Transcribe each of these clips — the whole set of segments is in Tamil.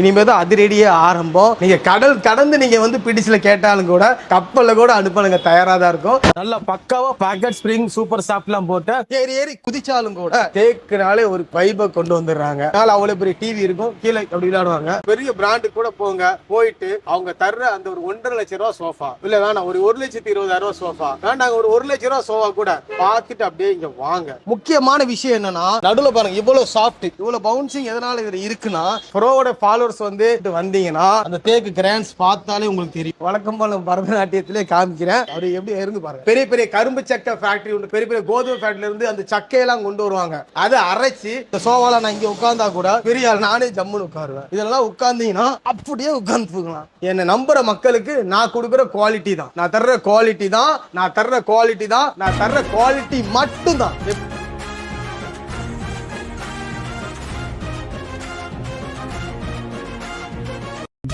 இனிமே தான் அதிரடியே ஆரம்பம். நீங்க கடல் கடந்து நீங்க வந்து பிடிச்சில கேட்டாலும் கூட கப்பல்ல கூட அனுப்பணுங்க தயாரா தான் இருக்கும். நல்ல பக்காவா பாக்கெட் ஸ்ப்ரிங் சூப்பர் சாப்ட்லாம் போட்டு ஏறி ஏறி குதிச்சாலும் கூட தேக்குனாலே ஒரு வைபை கொண்டு வந்துடுறாங்க. அதனால அவ்வளவு பெரிய டிவி இருக்கும் கீழே அப்படி விளையாடுவாங்க. பெரிய பிராண்டு கூட போங்க போயிட்டு அவங்க தர்ற அந்த ஒரு ஒன்றரை லட்சம் ரூபா சோஃபா. இல்ல வேணாம் ஒரு ஒரு லட்சத்தி இருபதாயிரம் ரூபா சோஃபா. வேண்டாங்க ஒரு ஒரு லட்சம் ரூபா சோஃபா கூட பார்த்துட்டு அப்படியே இங்க வாங்க. முக்கியமான விஷயம் என்னன்னா நடுவுல பாருங்க இவ்வளவு சாஃப்ட் இவ்வளவு பவுன்சிங் எதனால இதுல இருக்குன்னா ப்ரோவோட ஃபாலோவர்ஸ் வந்து வந்தீங்கன்னா அந்த தேக்கு கிராண்ட்ஸ் பார்த்தாலே உங்களுக்கு தெரியும். வழக்கம் போல பரதநாட்டியத்திலே காமிக்கிறேன். அவர் எப்படி இருந்து பாருங்க. பெரிய பெரிய கரும்பு சக்கை ஃபேக்டரி உண்டு. பெரிய பெரிய கோதுமை ஃபேக்டரியில இருந்து அந்த சக்கையெல்லாம் கொண்டு வருவாங்க. அதை அரைச்சு இந்த சோவால நான் இங்க உட்கார்ந்தா கூட பெரிய நானே ஜம்முன்னு உட்காருவேன். இதெல்லாம் உட்கார்ந்தீங்கன்னா அப்படியே உட்கார்ந்து போகலாம் என்னை நம்புற மக்களுக்கு நான் கொடுக்குற குவாலிட்டி தான். நான் தர்ற குவாலிட்டி தான். நான் தர்ற குவாலிட்டி தான். நான் தர்ற குவாலிட்டி மட்டும் தான்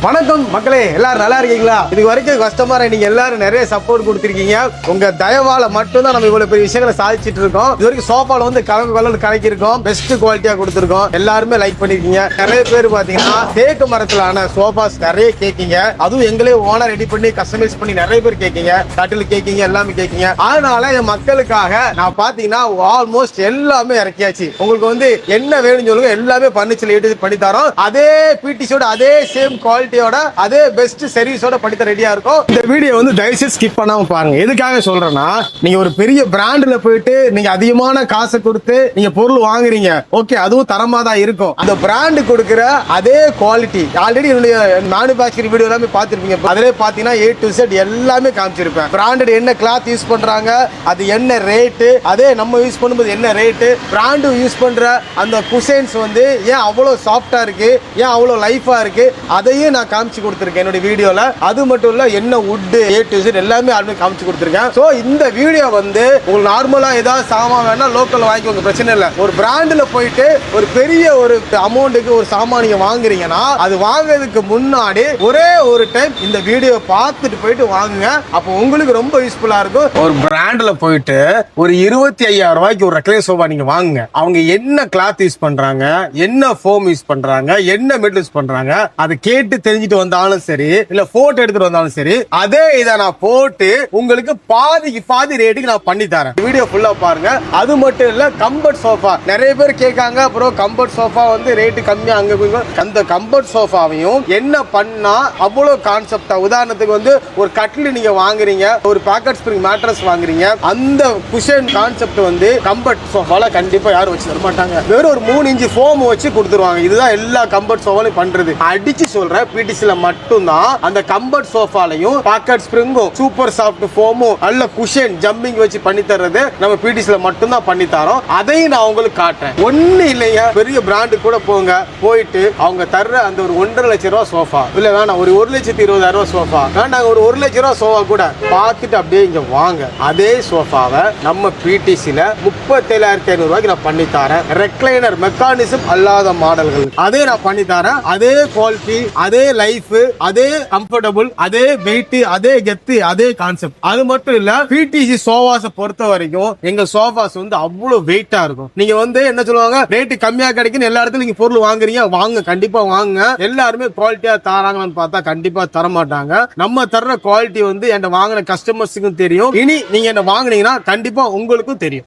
வணக்கம் மக்களே எல்லாரும் நல்லா இருக்கீங்களா? இது வரைக்கும் கஸ்டமரை நீங்க எல்லாரும் நிறைய சப்போர்ட் கொடுத்துருக்கீங்க. உங்க தயவால மட்டும்தான் நம்ம இவ்வளவு பெரிய விஷயங்களை சாதிச்சுட்டு இருக்கோம். இது வரைக்கும் சோஃபால வந்து கலந்து கலந்து கலக்கிருக்கோம் பெஸ்ட் குவாலிட்டியா கொடுத்துருக்கோம். எல்லாருமே லைக் பண்ணிருக்கீங்க. நிறைய பேர் பாத்தீங்கன்னா தேக்கு மரத்திலான சோஃபாஸ் நிறைய கேட்கீங்க. அதுவும் எங்களே ஓனர் ரெடி பண்ணி கஸ்டமைஸ் பண்ணி நிறைய பேர் கேட்கீங்க. கட்டில் கேட்கீங்க எல்லாமே கேட்கீங்க. அதனால என் மக்களுக்காக நான் பாத்தீங்கன்னா ஆல்மோஸ்ட் எல்லாமே இறக்கியாச்சு. உங்களுக்கு வந்து என்ன வேணும்னு சொல்லுங்க எல்லாமே பர்னிச்சர் எடுத்து பண்ணி தரோம். அதே பிடிசியோட அதே சேம் குவாலிட்டி குவாலிட்டியோட அதே பெஸ்ட் சர்வீஸோட படித்த ரெடியா இருக்கும். இந்த வீடியோ வந்து தயவுசெய்து ஸ்கிப் பண்ணாம பாருங்க. எதுக்காக சொல்றேன்னா நீங்க ஒரு பெரிய பிராண்ட்ல போயிட்டு நீங்க அதிகமான காசை கொடுத்து நீங்க பொருள் வாங்குறீங்க. ஓகே அதுவும் தரமா தான் இருக்கும். அந்த பிராண்ட் கொடுக்கிற அதே குவாலிட்டி ஆல்ரெடி என்னுடைய மேனுபேக்சரிங் வீடியோ எல்லாமே பார்த்துருப்பீங்க. அதிலே பார்த்தீங்கன்னா ஏ டு செட் எல்லாமே காமிச்சிருப்பேன். பிராண்டட் என்ன கிளாத் யூஸ் பண்றாங்க அது என்ன ரேட்டு அதே நம்ம யூஸ் பண்ணும்போது என்ன ரேட்டு பிராண்டு யூஸ் பண்ற அந்த குசைன்ஸ் வந்து ஏன் அவ்வளோ சாஃப்டாக இருக்கு ஏன் அவ்வளோ லைஃபாக இருக்கு அதையும் நான் காமிச்சு கொடுத்துருக்கேன் என்னுடைய வீடியோல. அது மட்டும் இல்ல என்ன வுட் ஏ டு எல்லாமே ஆல்ரெடி காமிச்சு கொடுத்துருக்கேன். ஸோ இந்த வீடியோ வந்து உங்களுக்கு நார்மலா ஏதாவது சாமான் வேணா லோக்கல் வாங்கிக்கோங்க பிரச்சனை இல்லை. ஒரு பிராண்டில் போயிட்டு ஒரு பெரிய ஒரு அமௌண்ட்டுக்கு ஒரு சாமான் நீங்கள் வாங்குறீங்கன்னா அது வாங்குறதுக்கு முன்னாடி ஒரே ஒரு டைம் இந்த வீடியோ பார்த்துட்டு போயிட்டு வாங்குங்க. அப்போ உங்களுக்கு ரொம்ப யூஸ்ஃபுல்லா இருக்கும். ஒரு பிராண்ட்ல போயிட்டு ஒரு இருபத்தி ஐயாயிரம் ரூபாய்க்கு ஒரு ரெக்லே சோஃபா நீங்க வாங்குங்க. அவங்க என்ன கிளாத் யூஸ் பண்றாங்க என்ன ஃபோம் யூஸ் பண்றாங்க என்ன மெட்டல் யூஸ் பண்றாங்க அதை கேட்டு தெரிஞ்சுட்டு வந்தாலும் சரி இல்ல போட்டோ எடுத்துட்டு வந்தாலும் சரி அதே இதை நான் போட்டு உங்களுக்கு பாதிக்கு பாதி ரேட்டுக்கு நான் பண்ணி தரேன். வீடியோ ஃபுல்லா பாருங்க. அது மட்டும் இல்ல கம்பர்ட் சோஃபா நிறைய பேர் கேட்காங்க அப்புறம் கம்பர்ட் சோஃபா வந்து ரேட்டு கம்மியா அங்க போய் அந்த கம்பர்ட் சோஃபாவையும் என்ன பண்ணா அவ்வளவு கான்செப்டா உதாரணத்துக்கு வந்து ஒரு கட்டில் நீங்க வாங்குறீங்க ஒரு பேக்கெட் ஸ்ப்ரிங் மேட்ரஸ் வாங்குறீங்க அந்த குஷன் கான்செப்ட் வந்து கம்பர்ட் சோஃபால கண்டிப்பா யாரும் வச்சு தர மாட்டாங்க. வெறும் ஒரு மூணு இன்ச்சு ஃபோம் வச்சு கொடுத்துருவாங்க. இதுதான் எல்லா கம்பர்ட் சோஃபாலையும் பண்றது. அடிச்சு சொல்றேன் ஆக்டிவிட்டிஸ்ல மட்டும்தான் அந்த கம்பர்ட் சோஃபாலையும் பாக்கெட் ஸ்ப்ரிங்கும் சூப்பர் சாஃப்ட் ஃபோமும் நல்ல குஷன் ஜம்பிங் வச்சு பண்ணி தர்றது நம்ம பிடிசில மட்டும்தான் பண்ணி தரோம். அதையும் நான் உங்களுக்கு காட்டுறேன். ஒண்ணு இல்லையா பெரிய பிராண்டு கூட போங்க. போயிட்டு அவங்க தர்ற அந்த ஒரு ஒன்றரை லட்சம் ரூபா சோஃபா இல்ல வேணாம். ஒரு ஒரு லட்சத்தி இருபதாயிரம் ரூபா சோஃபா வேண்டாங்க. ஒரு ஒரு லட்சம் ரூபா சோஃபா கூட பார்த்துட்டு அப்படியே இங்க வாங்க. அதே சோஃபாவை நம்ம பிடிசில முப்பத்தேழாயிரத்தி ஐநூறு ரூபாய்க்கு நான் பண்ணி தரேன். ரெக்லைனர் மெக்கானிசம் அல்லாத மாடல்கள். அதே நான் பண்ணி தரேன். அதே குவாலிட்டி அதே லைஃப் அதே கம்ஃபர்டபுள் அதே வெயிட் அதே கெத்து அதே கான்செப்ட் அது மட்டும் இல்ல பிடிசி சோஃபாஸை பொறுத்த வரைக்கும் எங்க சோஃபாஸ் வந்து அவ்வளவு வெயிட்டா இருக்கும். நீங்க வந்து என்ன சொல்லுவாங்க? ரேட்டு கம்மியா கிடைக்குன்னு எல்லா இடத்துல நீங்க பொருள் வாங்குறீங்க வாங்க கண்டிப்பா வாங்க எல்லாருமே குவாலிட்டியா தராங்கன்னு பார்த்தா கண்டிப்பா தர மாட்டாங்க நம்ம தர்ற குவாலிட்டி வந்து என்கிட்ட வாங்கின கஸ்டமர்ஸுக்கும் தெரியும். இனி நீங்க என்ன வாங்குனீங்கன்னா கண்டிப்பா உங்களுக்கும் தெரியும்.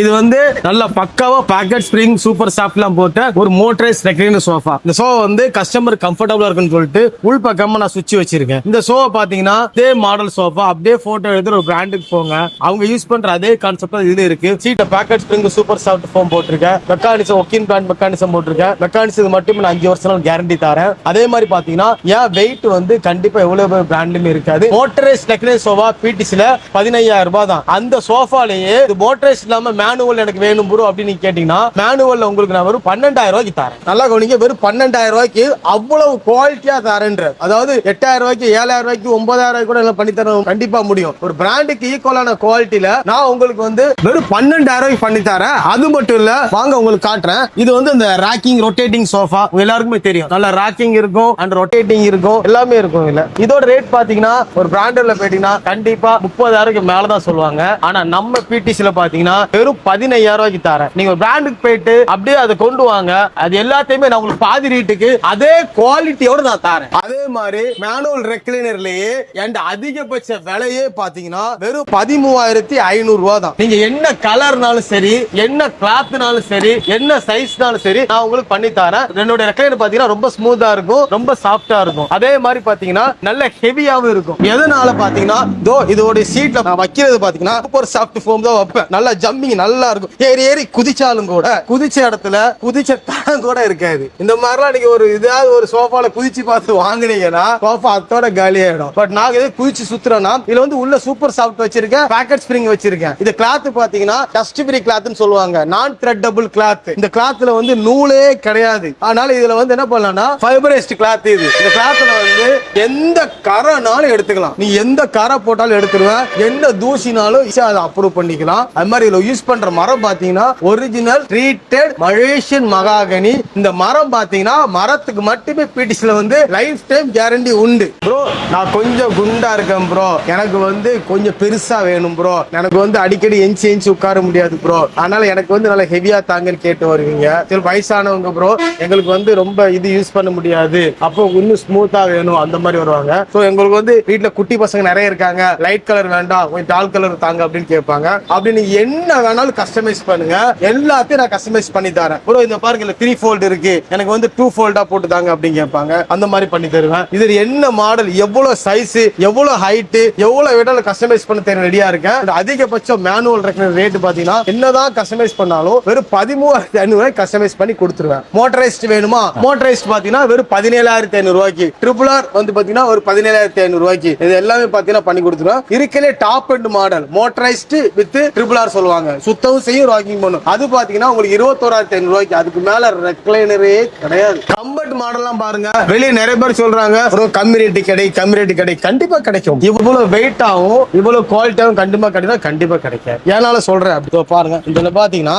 இது வந்து நல்ல பக்காவா பாக்கெட் ஸ்ப்ரிங் சூப்பர் சாஃப்ட்லாம் போட்ட ஒரு மோட்டரைஸ் ரெக்லைனர் சோஃபா இந்த சோஃபா வந்து கஸ்டமர் கம்ஃபர்ட் கம்ஃபர்டபுளா இருக்குன்னு சொல்லிட்டு உள் பக்கமா நான் சுவிட்ச் வச்சிருக்கேன். இந்த சோஃபா பாத்தீங்கன்னா அதே மாடல் சோஃபா அப்படியே போட்டோ எடுத்து ஒரு பிராண்டுக்கு போங்க. அவங்க யூஸ் பண்ற அதே கான்செப்ட் இதுல இருக்கு. சீட்டை pocket spring super soft foam போட்டிருக்கேன். மெக்கானிசம் ஒக்கின் பிராண்ட் மெக்கானிசம் போட்டிருக்கேன். மெக்கானிசம் மட்டும் நான் அஞ்சு வருஷம் கேரண்டி தரேன். அதே மாதிரி பாத்தீங்கன்னா ஏன் வெயிட் வந்து கண்டிப்பா எவ்வளவு பிராண்ட்லயும் இருக்காது. மோட்டரைஸ் டெக்னைஸ் சோஃபா பிடிசில பதினையாயிரம் ரூபாய் தான். அந்த சோஃபாலேயே மோட்டரைஸ் இல்லாம மேனுவல் எனக்கு வேணும் ப்ரோ அப்படின்னு கேட்டீங்கன்னா மேனுவல்ல உங்களுக்கு நான் வெறும் பன்னெண்டாயிரம் ரூபாய்க்கு தரேன். நல்லா கவனிங்க வெறும் பன்னெண்டாயிரம் ரூபாய்க்கு அவ்வளவு குவாலிட்டியா தரேன்ற அதாவது எட்டாயிரம் ரூபாய்க்கு ஏழாயிரம் ரூபாய்க்கு ஒன்பதாயிரம் ரூபாய்க்கு கூட எல்லாம் பண்ணி தர கண்டிப்பா முடியும். ஒரு பிராண்டுக்கு ஈக்குவலான குவாலிட்டியில நான் உங்களுக்கு வந்து வெறும் பன்னெண்டாயிரம் ரூபாய்க்கு பண்ணி தரேன். அது மட்டும் இல்ல வாங்க உங்களுக்கு காட்டுறேன். இது வந்து இந்த ராக்கிங் ரொட்டேட்டிங் சோஃபா எல்லாருக்குமே தெரியும். நல்ல ராக்கிங் இருக்கும் அண்ட் ரொட்டேட்டிங் இருக்கும். எல்லாமே இருக்கும் இல்ல இதோட ரேட் பாத்தீங்கன்னா ஒரு பிராண்டட்ல போயிட்டீங்கன்னா கண்டிப்பா முப்பதாயிரம் மேலதான் சொல்லுவாங்க. ஆனா நம்ம பிடிசில பாத்தீங்கன்னா வெறும் பதினையாயிரம் ரூபாய்க்கு தரேன். நீங்க ஒரு பிராண்டுக்கு போயிட்டு அப்படியே அதை கொண்டு வாங்க. அது எல்லாத்தையுமே நான் உங்களுக்கு பாதி ரேட்டுக்கு அதே குவாலிட்டி குவாலிட்டியோட நான் தரேன். அதே மாதிரி மேனுவல் ரெக்லைனர்லயே என் அதிகபட்ச விலையே பாத்தீங்கன்னா வெறும் பதிமூவாயிரத்தி ஐநூறு ரூபா தான். நீங்க என்ன கலர்னாலும் சரி என்ன கிளாத்னாலும் சரி என்ன சைஸ்னாலும் சரி நான் உங்களுக்கு பண்ணி தரேன். என்னோட ரெக்லைனர் பாத்தீங்கன்னா ரொம்ப ஸ்மூத்தா இருக்கும் ரொம்ப சாஃப்டா இருக்கும். அதே மாதிரி பாத்தீங்கன்னா நல்ல ஹெவியாவும் இருக்கும். எதனால பாத்தீங்கன்னா தோ இதோட சீட்ல நான் வைக்கிறது பாத்தீங்கன்னா சூப்பர் சாஃப்ட் ஃபோம் தான் வைப்பேன். நல்லா ஜம்மிங் நல்லா இருக்கும். ஏறி ஏறி குதிச்சாலும் கூட குதிச்ச இடத்துல குதிச்ச தரம் கூட இருக்காது. இந்த மாதிரிலாம் நீங்க ஒரு இதாவது ஒரு சோஃபால குதிச்சு பார்த்து வாங்குனீங்கன்னா சோஃபா அத்தோட காலியாயிடும். பட் நான் இது குதிச்சு சுத்துறேன்னா இதுல வந்து உள்ள சூப்பர் சாஃப்ட் வச்சிருக்கேன் பேக்கெட் ஸ்ப்ரிங் வச்சிருக்கேன். இது கிளாத் பாத்தீங்கன்னா டஸ்ட் ஃப்ரீ கிளாத்னு சொல்லுவாங்க. நான் த்ரெட்டபிள் கிளாத் இந்த கிளாத்ல வந்து நூலே கிடையாது. அதனால இதுல வந்து என்ன பண்ணலாம்னா ஃபைபரைஸ்ட் கிளாத் இது. இந்த கிளாத்ல வந்து எந்த கரைனாலும் எடுத்துக்கலாம். நீ எந்த கரை போட்டாலும் எடுத்துருவேன். என்ன தூசினாலும் அதை அப்ரூவ் பண்ணிக்கலாம். அது மாதிரி இதுல யூஸ் பண்ற மரம் பாத்தீங்கன்னா ஒரிஜினல் ட்ரீட்டட் மலேசியன் மகாகனி. இந்த மரம் பாத்தீங்கன்னா மரத்துக்கு மட்டுமே பிடிஸ்ல வந்து லைஃப் டைம் கேரண்டி உண்டு. ப்ரோ நான் கொஞ்சம் குண்டா இருக்கேன் ப்ரோ எனக்கு வந்து கொஞ்சம் பெருசா வேணும் ப்ரோ எனக்கு வந்து அடிக்கடி எஞ்சி எஞ்சி உட்கார முடியாது ப்ரோ அதனால எனக்கு வந்து நல்லா ஹெவியா தாங்கன்னு கேட்டு வருவீங்க. சரி வயசானவங்க ப்ரோ எங்களுக்கு வந்து ரொம்ப இது யூஸ் பண்ண முடியாது. அப்போ இன்னும் ஸ்மூத்தா வேணும் அந்த மாதிரி வருவாங்க. ஸோ எங்களுக்கு வந்து வீட்டில் குட்டி பசங்க நிறைய இருக்காங்க. லைட் கலர் வேண்டாம் கொஞ்சம் டால் கலர் தாங்க அப்படின்னு கேட்பாங்க. அப்படி நீங்க என்ன வேணாலும் கஸ்டமைஸ் பண்ணுங்க. எல்லாத்தையும் நான் கஸ்டமைஸ் பண்ணி தரேன். ப்ரோ இந்த பாருங்க த்ரீ ஃபோல்டு இருக்கு. எனக்கு வந்து டூ ஃபோல்டா போட்டு தாங்க அப்படின்னு கேட்பாங்க. அந்த மாதிரி பண்ணி தருவேன். இது என்ன மாடல் எவ்வளவு சைஸ் எவ்வளவு ஹைட் எவ்வளவு வேணாலும் கஸ்டமைஸ் பண்ண தெரிய ரெடியா இருக்கேன். அதிகபட்சம் மேனுவல் ரெக்கனர் ரேட் பாத்தீங்கன்னா என்னதான் கஸ்டமைஸ் பண்ணாலும் வெறும் பதிமூவாயிரத்தி ஐநூறு ரூபாய் கஸ்டமைஸ் பண்ணி கொடுத்துருவேன். மோட்டரைஸ்ட் வேணுமா? மோட்டரைஸ்ட் பாத்தீங்கன்னா வெறும் பதினேழாயிரத்தி ஐநூறு ரூபாய்க்கு ட்ரிபிள் ஆர் வந்து பாத்தீங்கன்னா ஒரு பதினேழாயிரத்தி ஐநூறு ரூபாய்க்கு இது எல்லாமே பாத்தீங்கன்னா பண்ணி கொடுத்துருவேன். இருக்கலே top and model motorised with triple R சொல்லுவாங்க. சுத்தவும் செய்யும் ராக்கிங் பண்ணும். அது பாத்தீங்கன்னா உங்களுக்கு இருபத்தோராயிரத்தி ஐநூறு ரூபாய்க்கு அதுக்கு மேல ரெக்லைனரே கிடையாது. கம்பர்ட் மாடல்லாம் பாருங்க. வெளியே நிறைய பேர் சொல்றாங்க. ஒரு கம்மி ரேட்டு கிடை கம்மி ரேட்டு கிடை கண்டிப்பா கிடைக்கும். இவ்வளவு வெயிட்டாவும் இவ்வளவு குவாலிட்டியாகவும் கண்டிப்பா கிடைக்கும் கண்டிப்பா கிடைக்கும் ஏனால சொல்றேன் அப்படி? பாருங்க. இதுல பாத்தீங்கன்னா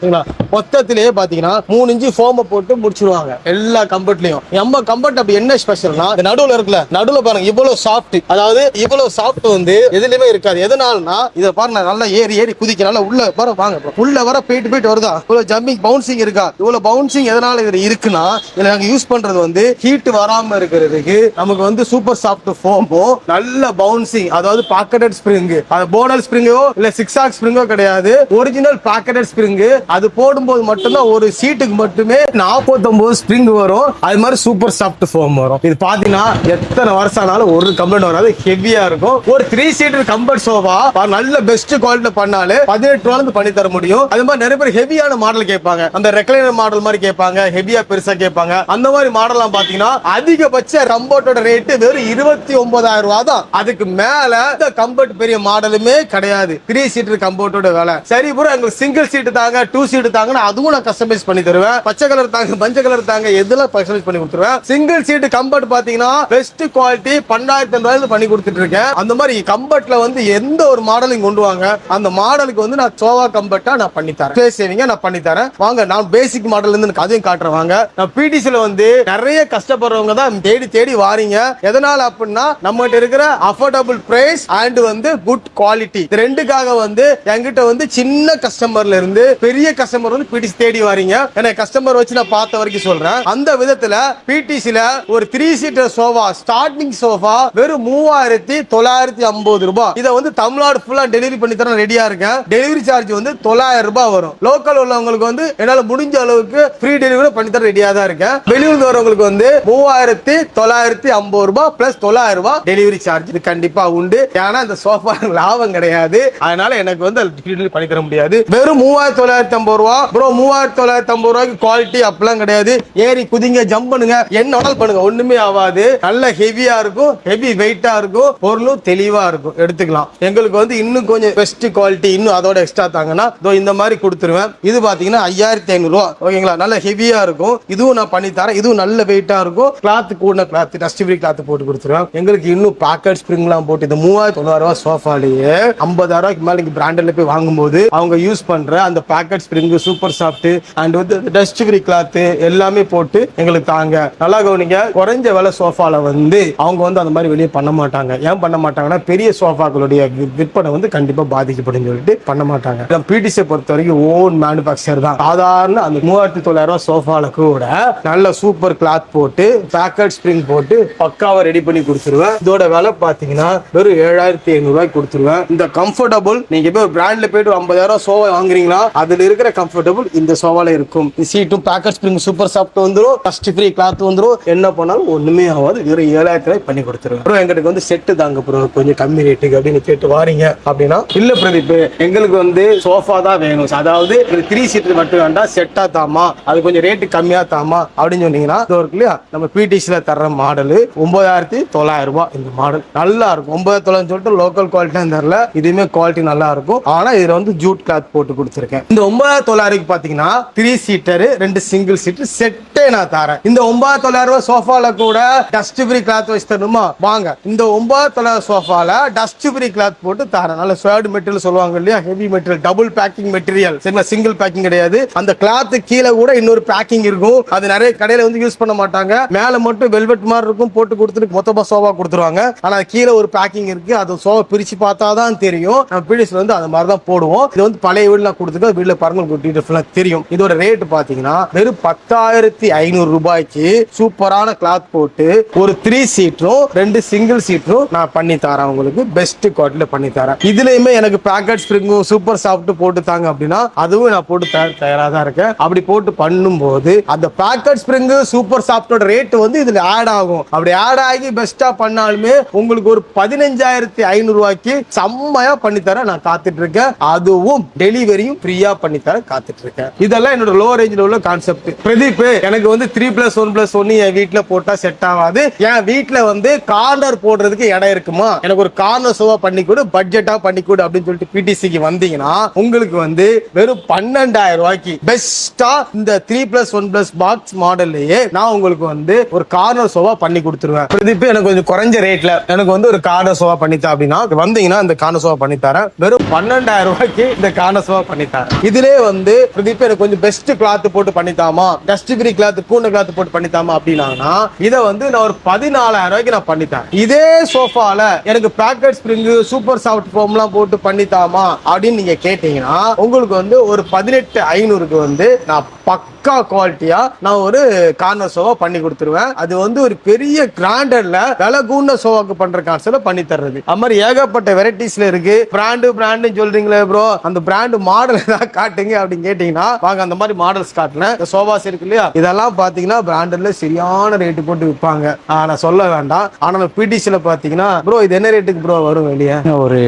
சரிங்களா? மொத்தத்திலேயே பாத்தீங்கன்னா மூணு இன்ச்சு ஃபோமை போட்டு முடிச்சிருவாங்க. எல்லா கம்பர்ட்லயும் நம்ம கம்பர்ட் அப்படி என்ன ஸ்பெஷல்னா இந்த நடுவுல இருக்குல்ல நடுவுல பாருங்க இவ்வளவு சாஃப்ட் அதாவது இவ்வளவு சாஃப்ட் வந்து எதுலயுமே இருக்காது. எதனாலனா இத பாருங்க நல்லா ஏறி ஏறி குதிக்க நல்லா உள்ள வர வாங்க உள்ள வர போயிட்டு போயிட்டு வருதா? இவ்வளவு ஜம்பிங் பவுன்சிங் இருக்கா? இவ்வளவு பவுன்சிங் எதனால இது இருக்குன்னா இதுல நாங்க யூஸ் பண்றது வந்து ஹீட் வராம இருக்கிறதுக்கு நமக்கு வந்து சூப்பர் சாஃப்ட் ஃபோமோ நல்ல பவுன்சிங் அதாவது பாக்கெட்டட் ஸ்பிரிங் அது போர்டல் ஸ்ப்ரிங்கோ இல்ல சிக்ஸ் ஆக் ஸ்ப்ரிங்கோ கிடையாது. ஒரிஜினல் பாக்கெட்டட் ஸ்பிரிங் அது போடும்போது மட்டும்தான் ஒரு சீட்டுக்கு மட்டுமே நாற்பத்தொன்பது ஸ்ப்ரிங் வரும். அது மாதிரி சூப்பர் சாஃப்ட் ஃபோம் வரும். இது பாத்தீங்கன்னா எத்தனை வருஷம் ஆனாலும் ஒரு கம்ப்ளைண்ட் வராது. ஹெவியா இருக்கும். ஒரு த்ரீ சீட்டர் கம்பர்ட் சோஃபா நல்ல பெஸ்ட் குவாலிட்டி பண்ணாலே பதினெட்டு ரூபாய் பண்ணி தர முடியும். அது மாதிரி நிறைய பேர் ஹெவியான மாடல் கேட்பாங்க. அந்த ரெக்லைனர் மாடல் மாதிரி கேட்பாங்க. ஹெவியா பெருசா கேட்பாங்க. அந்த மாதிரி மாடல்லாம் பாத்தீங்கன்னா அதிகபட்ச கம்பர்ட்டோட ரேட்டு வெறும் இருபத்தி ஒன்பதாயிரம் ரூபாய் தான். அதுக்கு மேல இந்த கம்பர்ட் பெரிய மாடலுமே கிடையாது. த்ரீ சீட்டர் கம்பர்ட்டோட விலை. சரி ப்ரோ எங்களுக்கு சிங்கிள் சீட்டு தாங்க. டூ டூ சீட் தாங்கன்னு அதுவும் நான் கஸ்டமைஸ் பண்ணி தருவேன். பச்சை கலர் தாங்க மஞ்சள் கலர் தாங்க எதுலாம் கஸ்டமைஸ் பண்ணி கொடுத்துருவேன். சிங்கிள் சீட்டு கம்பர்ட் பாத்தீங்கன்னா பெஸ்ட் குவாலிட்டி பன்னெண்டாயிரத்தி ரூபாயில பண்ணி கொடுத்துட்டு இருக்கேன் அந்த மாதிரி கம்பர்ட்ல வந்து எந்த ஒரு மாடலையும் கொண்டு வாங்க அந்த மாடலுக்கு வந்து நான் சோவா கம்பர்ட்டா நான் பண்ணி தரேன். ஸ்பேஸ் சேவிங்க நான் பண்ணி தரேன். வாங்க நான் பேசிக் மாடல் இருந்து எனக்கு அதையும் காட்டுறேன் வாங்க. நான் பிடிசில வந்து நிறைய கஷ்டப்படுறவங்க தான் தேடி தேடி வாரீங்க. எதனால அப்படின்னா நம்மகிட்ட இருக்கிற அஃபோர்டபுள் பிரைஸ் அண்ட் வந்து குட் குவாலிட்டி இது ரெண்டுக்காக வந்து என்கிட்ட வந்து சின்ன கஸ்டமர்ல இருந்து பெரிய கஸ்டமர் வந்து பிடிசி தேடி வரீங்க. ஏன்னா கஸ்டமர் வச்சு நான் பார்த்த வரைக்கும் சொல்றேன். அந்த விதத்துல பிடிசில ஒரு three seater sofa starting sofa வெறும் மூவாயிரத்தி தொள்ளாயிரத்தி ஐம்பது ரூபாய். இதை வந்து தமிழ்நாடு ஃபுல்லா டெலிவரி பண்ணி தர ரெடியா இருக்கேன். டெலிவரி சார்ஜ் வந்து தொள்ளாயிரம் ரூபாய் வரும். லோக்கல் உள்ளவங்களுக்கு வந்து என்னால முடிஞ்ச அளவுக்கு ஃப்ரீ டெலிவரி பண்ணி தர ரெடியா தான் இருக்கேன். வெளியூர் வரவங்களுக்கு வந்து மூவாயிரத்தி தொள்ளாயிரத்தி ஐம்பது ரூபாய் பிளஸ் தொள்ளாயிரம் ரூபாய் டெலிவரி சார்ஜ் இது கண்டிப்பா உண்டு. ஏன்னா இந்த சோஃபா லாபம் கிடையாது. அதனால எனக்கு வந்து பண்ணி தர முடியாது. வெறும் மூவாயிரத்தி தொள்ளாயிரத்தி ஐம்பது ரூபா. ப்ரோ மூவாயிரத்தி தொள்ளாயிரத்தி ஐம்பது ரூபாய்க்கு குவாலிட்டி அப்படிலாம் கிடையாது. ஏறி குதிங்க ஜம்ப் பண்ணுங்க என்ன வேணாலும் பண்ணுங்க. ஒண்ணுமே ஆகாது. நல்ல ஹெவியா இருக்கும் ஹெவி வெயிட்டா இருக்கும் பொருளும் தெளிவா இருக்கும். எடுத்துக்கலாம். எங்களுக்கு வந்து இன்னும் கொஞ்சம் பெஸ்ட் குவாலிட்டி இன்னும் அதோட எக்ஸ்ட்ரா தாங்கன்னா இதோ இந்த மாதிரி கொடுத்துருவேன். இது பாத்தீங்கன்னா ஐயாயிரத்தி ஐநூறு ரூபா. ஓகேங்களா? நல்ல ஹெவியா இருக்கும். இதுவும் நான் பண்ணி தரேன். இதுவும் நல்ல வெயிட்டா இருக்கும். கிளாத் கூட கிளாத் டஸ்ட் ஃப்ரீ கிளாத் போட்டு கொடுத்துருவேன். எங்களுக்கு இன்னும் பாக்கெட் ஸ்ப்ரிங்லாம் போட்டு இந்த மூவாயிரத்தி தொண்ணூறு ரூபா சோஃபாலேயே ஐம்பதாயிரம் ரூபாய்க்கு மேல நீங்க பிராண்டட்ல போய் வாங்கும்போது அவங்க யூஸ் பண்ற அந்த pocket spring super soft and வந்து டஸ்ட் ஃப்ரீ கிளாத் எல்லாமே போட்டு எங்களுக்கு தாங்க. நல்லா கவனிங்க குறைஞ்ச விலை சோஃபால வந்து அவங்க வந்து அந்த மாதிரி வெளியே பண்ண மாட்டாங்க. ஏன் பண்ண மாட்டாங்கன்னா பெரிய சோஃபாக்களுடைய விற்பனை வந்து கண்டிப்பா பாதிக்கப்படும் சொல்லிட்டு பண்ண மாட்டாங்க. பிடிசியை பொறுத்த வரைக்கும் ஓன் மேனுஃபேக்சர் தான். சாதாரண அந்த மூவாயிரத்தி தொள்ளாயிரம் ரூபாய் சோஃபால கூட நல்ல சூப்பர் கிளாத் போட்டு பேக்கெட் ஸ்ப்ரிங் போட்டு பக்காவை ரெடி பண்ணி கொடுத்துருவேன். இதோட விலை பாத்தீங்கன்னா வெறும் ஏழாயிரத்தி ஐநூறுரூவாய்க்கு கொடுத்துருவேன். இந்த கம்ஃபர்டபுள் நீங்க போய் பிராண்ட்ல போயிட்டு ஐம்பதாயிரம் ஐம்பதாயிரம் சோஃபா வாங்குறீங்களா? அதுல இருக்கிற கம்ஃபர்டபுள் இந்த சோஃபால இருக்கும். சீட்டும் பேக்கெட் ஸ்ப்ரிங் சூப்பர் சாஃப்ட் வந்துடும் டஸ்ட் ஃப்ரீ கிளாத் வந்துடும் என்ன பண்ணாலும் ஒண்ணுமே ஆகாது. வெறும் ஏழாயிரத்தி ரூபாய் பண்ணி கொடுத்துருவேன். அப்புறம் எங்களுக்கு வந்து செட்டு தாங்க ப்ரோ கொஞ்சம் கம்மி ரேட்டுக்கு அப்படின்னு கேட்டு வாரீங்க. அப்படின்னா இல்ல பிரதீப் எங்களுக்கு வந்து சோஃபா தான் வேணும். அதாவது த்ரீ சீட்டர் மட்டும் வேண்டாம் செட்டா தாமா அது கொஞ்சம் ரேட்டு கம்மியா தாமா அப்படின்னு சொன்னீங்கன்னா இதோ இருக்கு இல்லையா? நம்ம பிடிசில தர்ற மாடல் ஒன்பதாயிரத்தி தொள்ளாயிரம் ரூபாய் இந்த மாடல் நல்லா இருக்கும். ஒன்பதாயிரத்தி தொள்ளாயிரம் சொல்லிட்டு லோக்கல் குவாலிட்டி தரல இதுவுமே குவாலிட்டி நல்லா இருக்கும். ஆனா இதுல வந்து ஜூட் கிளாத் போட்டு கொடுத்துருக்கேன். இந்த ஒன்பதாயிரத்தி தொள்ளாயிரம் பாத்தீங்கன்னா த்ரீ சீட்டர் ரெண்டு சிங்கிள் சீட்டர் செட்டே நான் தரேன். இந்த ஒன்பதாயிரத்தி தொள்ளாயிரம் ரூபாய் சோஃபால கூட டஸ்ட் ஃப்ரீ கிளாத் வச்சு தரணுமா? வாங்க. இந்த ஒன்பதாயிரத்தி தொள்ளாயிரம் சோஃபால டஸ்ட் ஃப்ரீ கிளாத் போட்டு தரேன். நல்ல ஸ்வேர்டு மெட்டீரியல் சொல்லுவாங்க இல்லையா? Heavy material double packing material சரிங்களா சிங்கிள் பேக்கிங் கிடையாது. அந்த கிளாத் கீழே கூட இன்னொரு பேக்கிங் இருக்கும். அது நிறைய கடையில வந்து யூஸ் பண்ண மாட்டாங்க. மேல மட்டும் வெல்வெட் மாதிரி இருக்கும். போட்டு கொடுத்துட்டு மொத்தமா சோஃபா கொடுத்துருவாங்க. ஆனா கீழே ஒரு பேக்கிங் இருக்கு. அது சோஃபா பிரிச்சு பார்த்தா தான் தெரியும். நம்ம பிடிஸ்ல வந்து அந்த மாதிரி தான் போடுவோம். இது வந்து பழைய வீடுல கொடுத்துட்டு வீட்டில் பாருங்க உங்களுக்கு தெரியும். இதோட ரேட் பாத்தீங்கன்னா வெறும் பத்தாயிரத்தி ஐநூறு ரூபாய்க்கு சூப்பரான கிளாத் போட்டு ஒரு த்ரீ சீட்டரும் ரெண்டு சிங்கிள் சீட்டரும் நான் பண்ணி தரேன். உங்களுக்கு பெஸ்ட் குவாலிட்டியில பண்ணி தரேன். இதுலயுமே எனக்கு பேக்கெட் ஸ்ப்ரிங்கும் சூப்பர் சாஃப்ட் போட்டு தாங்க அப்படின்னா அதுவும் நான் போட்டு தயாராக தான் இருக்கேன். அப்படி போட்டு பண்ணும்போது அந்த பேக்கெட் ஸ்ப்ரிங் சூப்பர் சாஃப்டோட ரேட் வந்து இதுல ஆட் ஆகும். அப்படி ஆட் ஆகி பெஸ்டா பண்ணாலுமே உங்களுக்கு ஒரு பதினஞ்சாயிரத்தி ஐநூறு ரூபாய்க்கு செம்மையா பண்ணி தர நான் காத்துட்டு இருக்கேன். அதுவும் டெலிவரியும் ஃப்ரீயா பண்ணி தர காத்துட்டு இருக்கேன் இதெல்லாம் என்னோட லோ ரேஞ்சில் உள்ள கான்செப்ட் பிரதீப் எனக்கு வந்து த்ரீ பிளஸ் ஒன் பிளஸ் ஒன்னு என் வீட்டில் போட்டால் செட் ஆகாது. என் வீட்டில் வந்து கார்னர் போடுறதுக்கு இடம் இருக்குமா? எனக்கு ஒரு கார்னர் சோவா பண்ணி கொடு பட்ஜெட்டா பண்ணி கொடு அப்படின்னு சொல்லிட்டு பிடிசிக்கு வந்தீங்கன்னா உங்களுக்கு வந்து வெறும் பன்னெண்டாயிரம் ரூபாய்க்கு பெஸ்டா இந்த three plus one plus box மாடல்லையே நான் உங்களுக்கு வந்து ஒரு கார்னர் சோவா பண்ணி கொடுத்துருவேன். பிரதீப் எனக்கு கொஞ்சம் குறைஞ்ச ரேட்ல எனக்கு வந்து ஒரு கார்னர் சோவா பண்ணித்தா அப்படின்னா வந்தீங்கன்னா இந்த கார்னர் சோவா பண்ணி தரேன் வெறும் பன்னெண்டாயிரம் ரூபாய்க்கு இந்த கார்னர் சோவா பண்ணி தரேன் இதே வந்து பிரதீப் எனக்கு கொஞ்சம் பெஸ்ட் கிளாத் போட்டு பண்ணித்தாமா? டஸ்ட் ஃப்ரீ கிளாத் கூண்ட கிளாத் போட்டு பண்ணித்தாமா அப்படின்னாங்கன்னா இதை வந்து நான் ஒரு பதினாலாயிரம் ரூபாய்க்கு நான் பண்ணித்தேன் இதே சோஃபால எனக்கு பேக்கெட் ஸ்ப்ரிங் சூப்பர் சாஃப்ட் ஃபோம்லாம் போட்டு பண்ணித்தாமா அப்படின்னு நீங்க கேட்டீங்கன்னா உங்களுக்கு வந்து ஒரு பதினெட்டு ஐநூறுக்கு வந்து நான் பக்கா குவாலிட்டியா நான் ஒரு கார்னர் சோவா பண்ணி கொடுத்துருவேன். அது வந்து ஒரு பெரிய கிராண்டட்ல விலை கூண்ட சோவாக்கு பண்ற கான்செப்ட்ல பண்ணி தர்றது. அது மாதிரி ஏகப்பட்ட வெரைட்டிஸ்ல இருக்கு. பிராண்டு பிராண்டு சொல்றீங்களே ப்ரோ அந்த பிராண்டு மாடல் ஏதாவது காட்டுங்க அப்படின்னு கேட்டீங்கன்னா வாங்க அந்த மாதிரி மாடல்ஸ் காட்டுறேன் இந்த சோபாஸ் இருக்கு இல்லையா? இதெல்லாம் பாத்தீங்கன்னா பிராண்டட்ல சரியான ரேட்டு போட்டு விற்பாங்க. நான் சொல்ல வேண்டாம். ஆனா பிடிசில பாத்தீங்கன்னா ப்ரோ இது என்ன ரேட்டுக்கு ப்ரோ வரும் வெளியே? ஒரு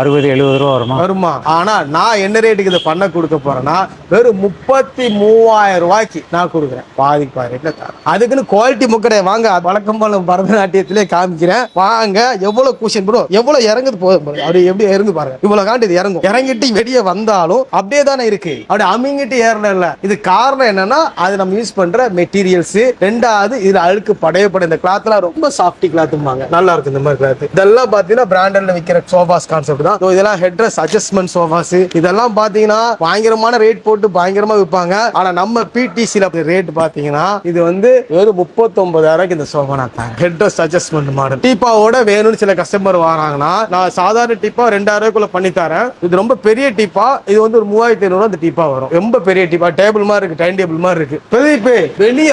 அறுபது எழுபது ரூபா வருமா? வருமா? ஆனா நான் என்ன ரேட்டுக்கு இதை பண்ண கொடுக்க போறேன்னா வெறும் முப்பத்தி மூவாயிரம் ரூபாய்க்கு நான் கொடுக்குறேன். பாதி பாதி ரேட்ல அதுக்குன்னு குவாலிட்டி முக்கடை வாங்க வழக்கம் போல பரதநாட்டியத்திலே காமிக்கிறேன். வாங்க எவ்வளவு கூஷன் ப்ரோ எவ்வளவு இறங்குது போதும். அப்படி எப்படி இறங்கு பாருங்க. இவ்வளவு காண்டு இது இறங்கும். இறங்கிட்டு வெளியே வந்தாலும் அப்படியே தானே இருக்கு. அப்படி அமிங்கிட்டு ஏறல இது காரணம் என்னன்னா அது நம்ம யூஸ் பண்ற மெட்டீரியல்ஸ் ரெண்டாவது இதுல அழுக்கு படையப்பட இந்த கிளாத்லாம் ரொம்ப சாஃப்டி கிளாத்தும்பாங்க நல்லா இருக்கு இந்த மாதிரி கிளாத் இதெல்லாம் பாத்தீங்கன்னா பிராண்டட்ல விற்கிற சோஃபாஸ் கான்செப்ட் தான். So இதெல்லாம் ஹெட்ரஸ் அட்ஜஸ்ட்மெண்ட் சோஃபாஸ் இதெல்லாம் பாத்தீங்கன்னா பயங்கரமான ரேட் போட்டு பயங்கரமா விற்பாங்க ஆனா நம்ம பிடிசில ரேட் பாத்தீங்கன்னா இது வந்து வெறும் முப்பத்தொன்பதாயிரம் இந்த சோஃபா நான் ஹெட் ஹெட்ரஸ் அட்ஜஸ்ட்மெண்ட் மாடல் டீப்பாவோட வேணும்னு சில கஸ்டமர் வராங்கன்னா நான் சாதாரண டீப்பா ரெண்டாயிரம் ரூபாய்க்குள்ள பண்ணி தரேன். இது ரொம்ப பெரிய டீப்பா இது வந்து ஒரு மூவாயிரத்தி ஐநூறு அந்த டீப்பா வரும். ரொம்ப பெரிய டீப்பா. டேபிள் மாதிரி இருக்கு டைன் டேபிள் மாதிரி இருக்கு. பிரதீப் வெளியே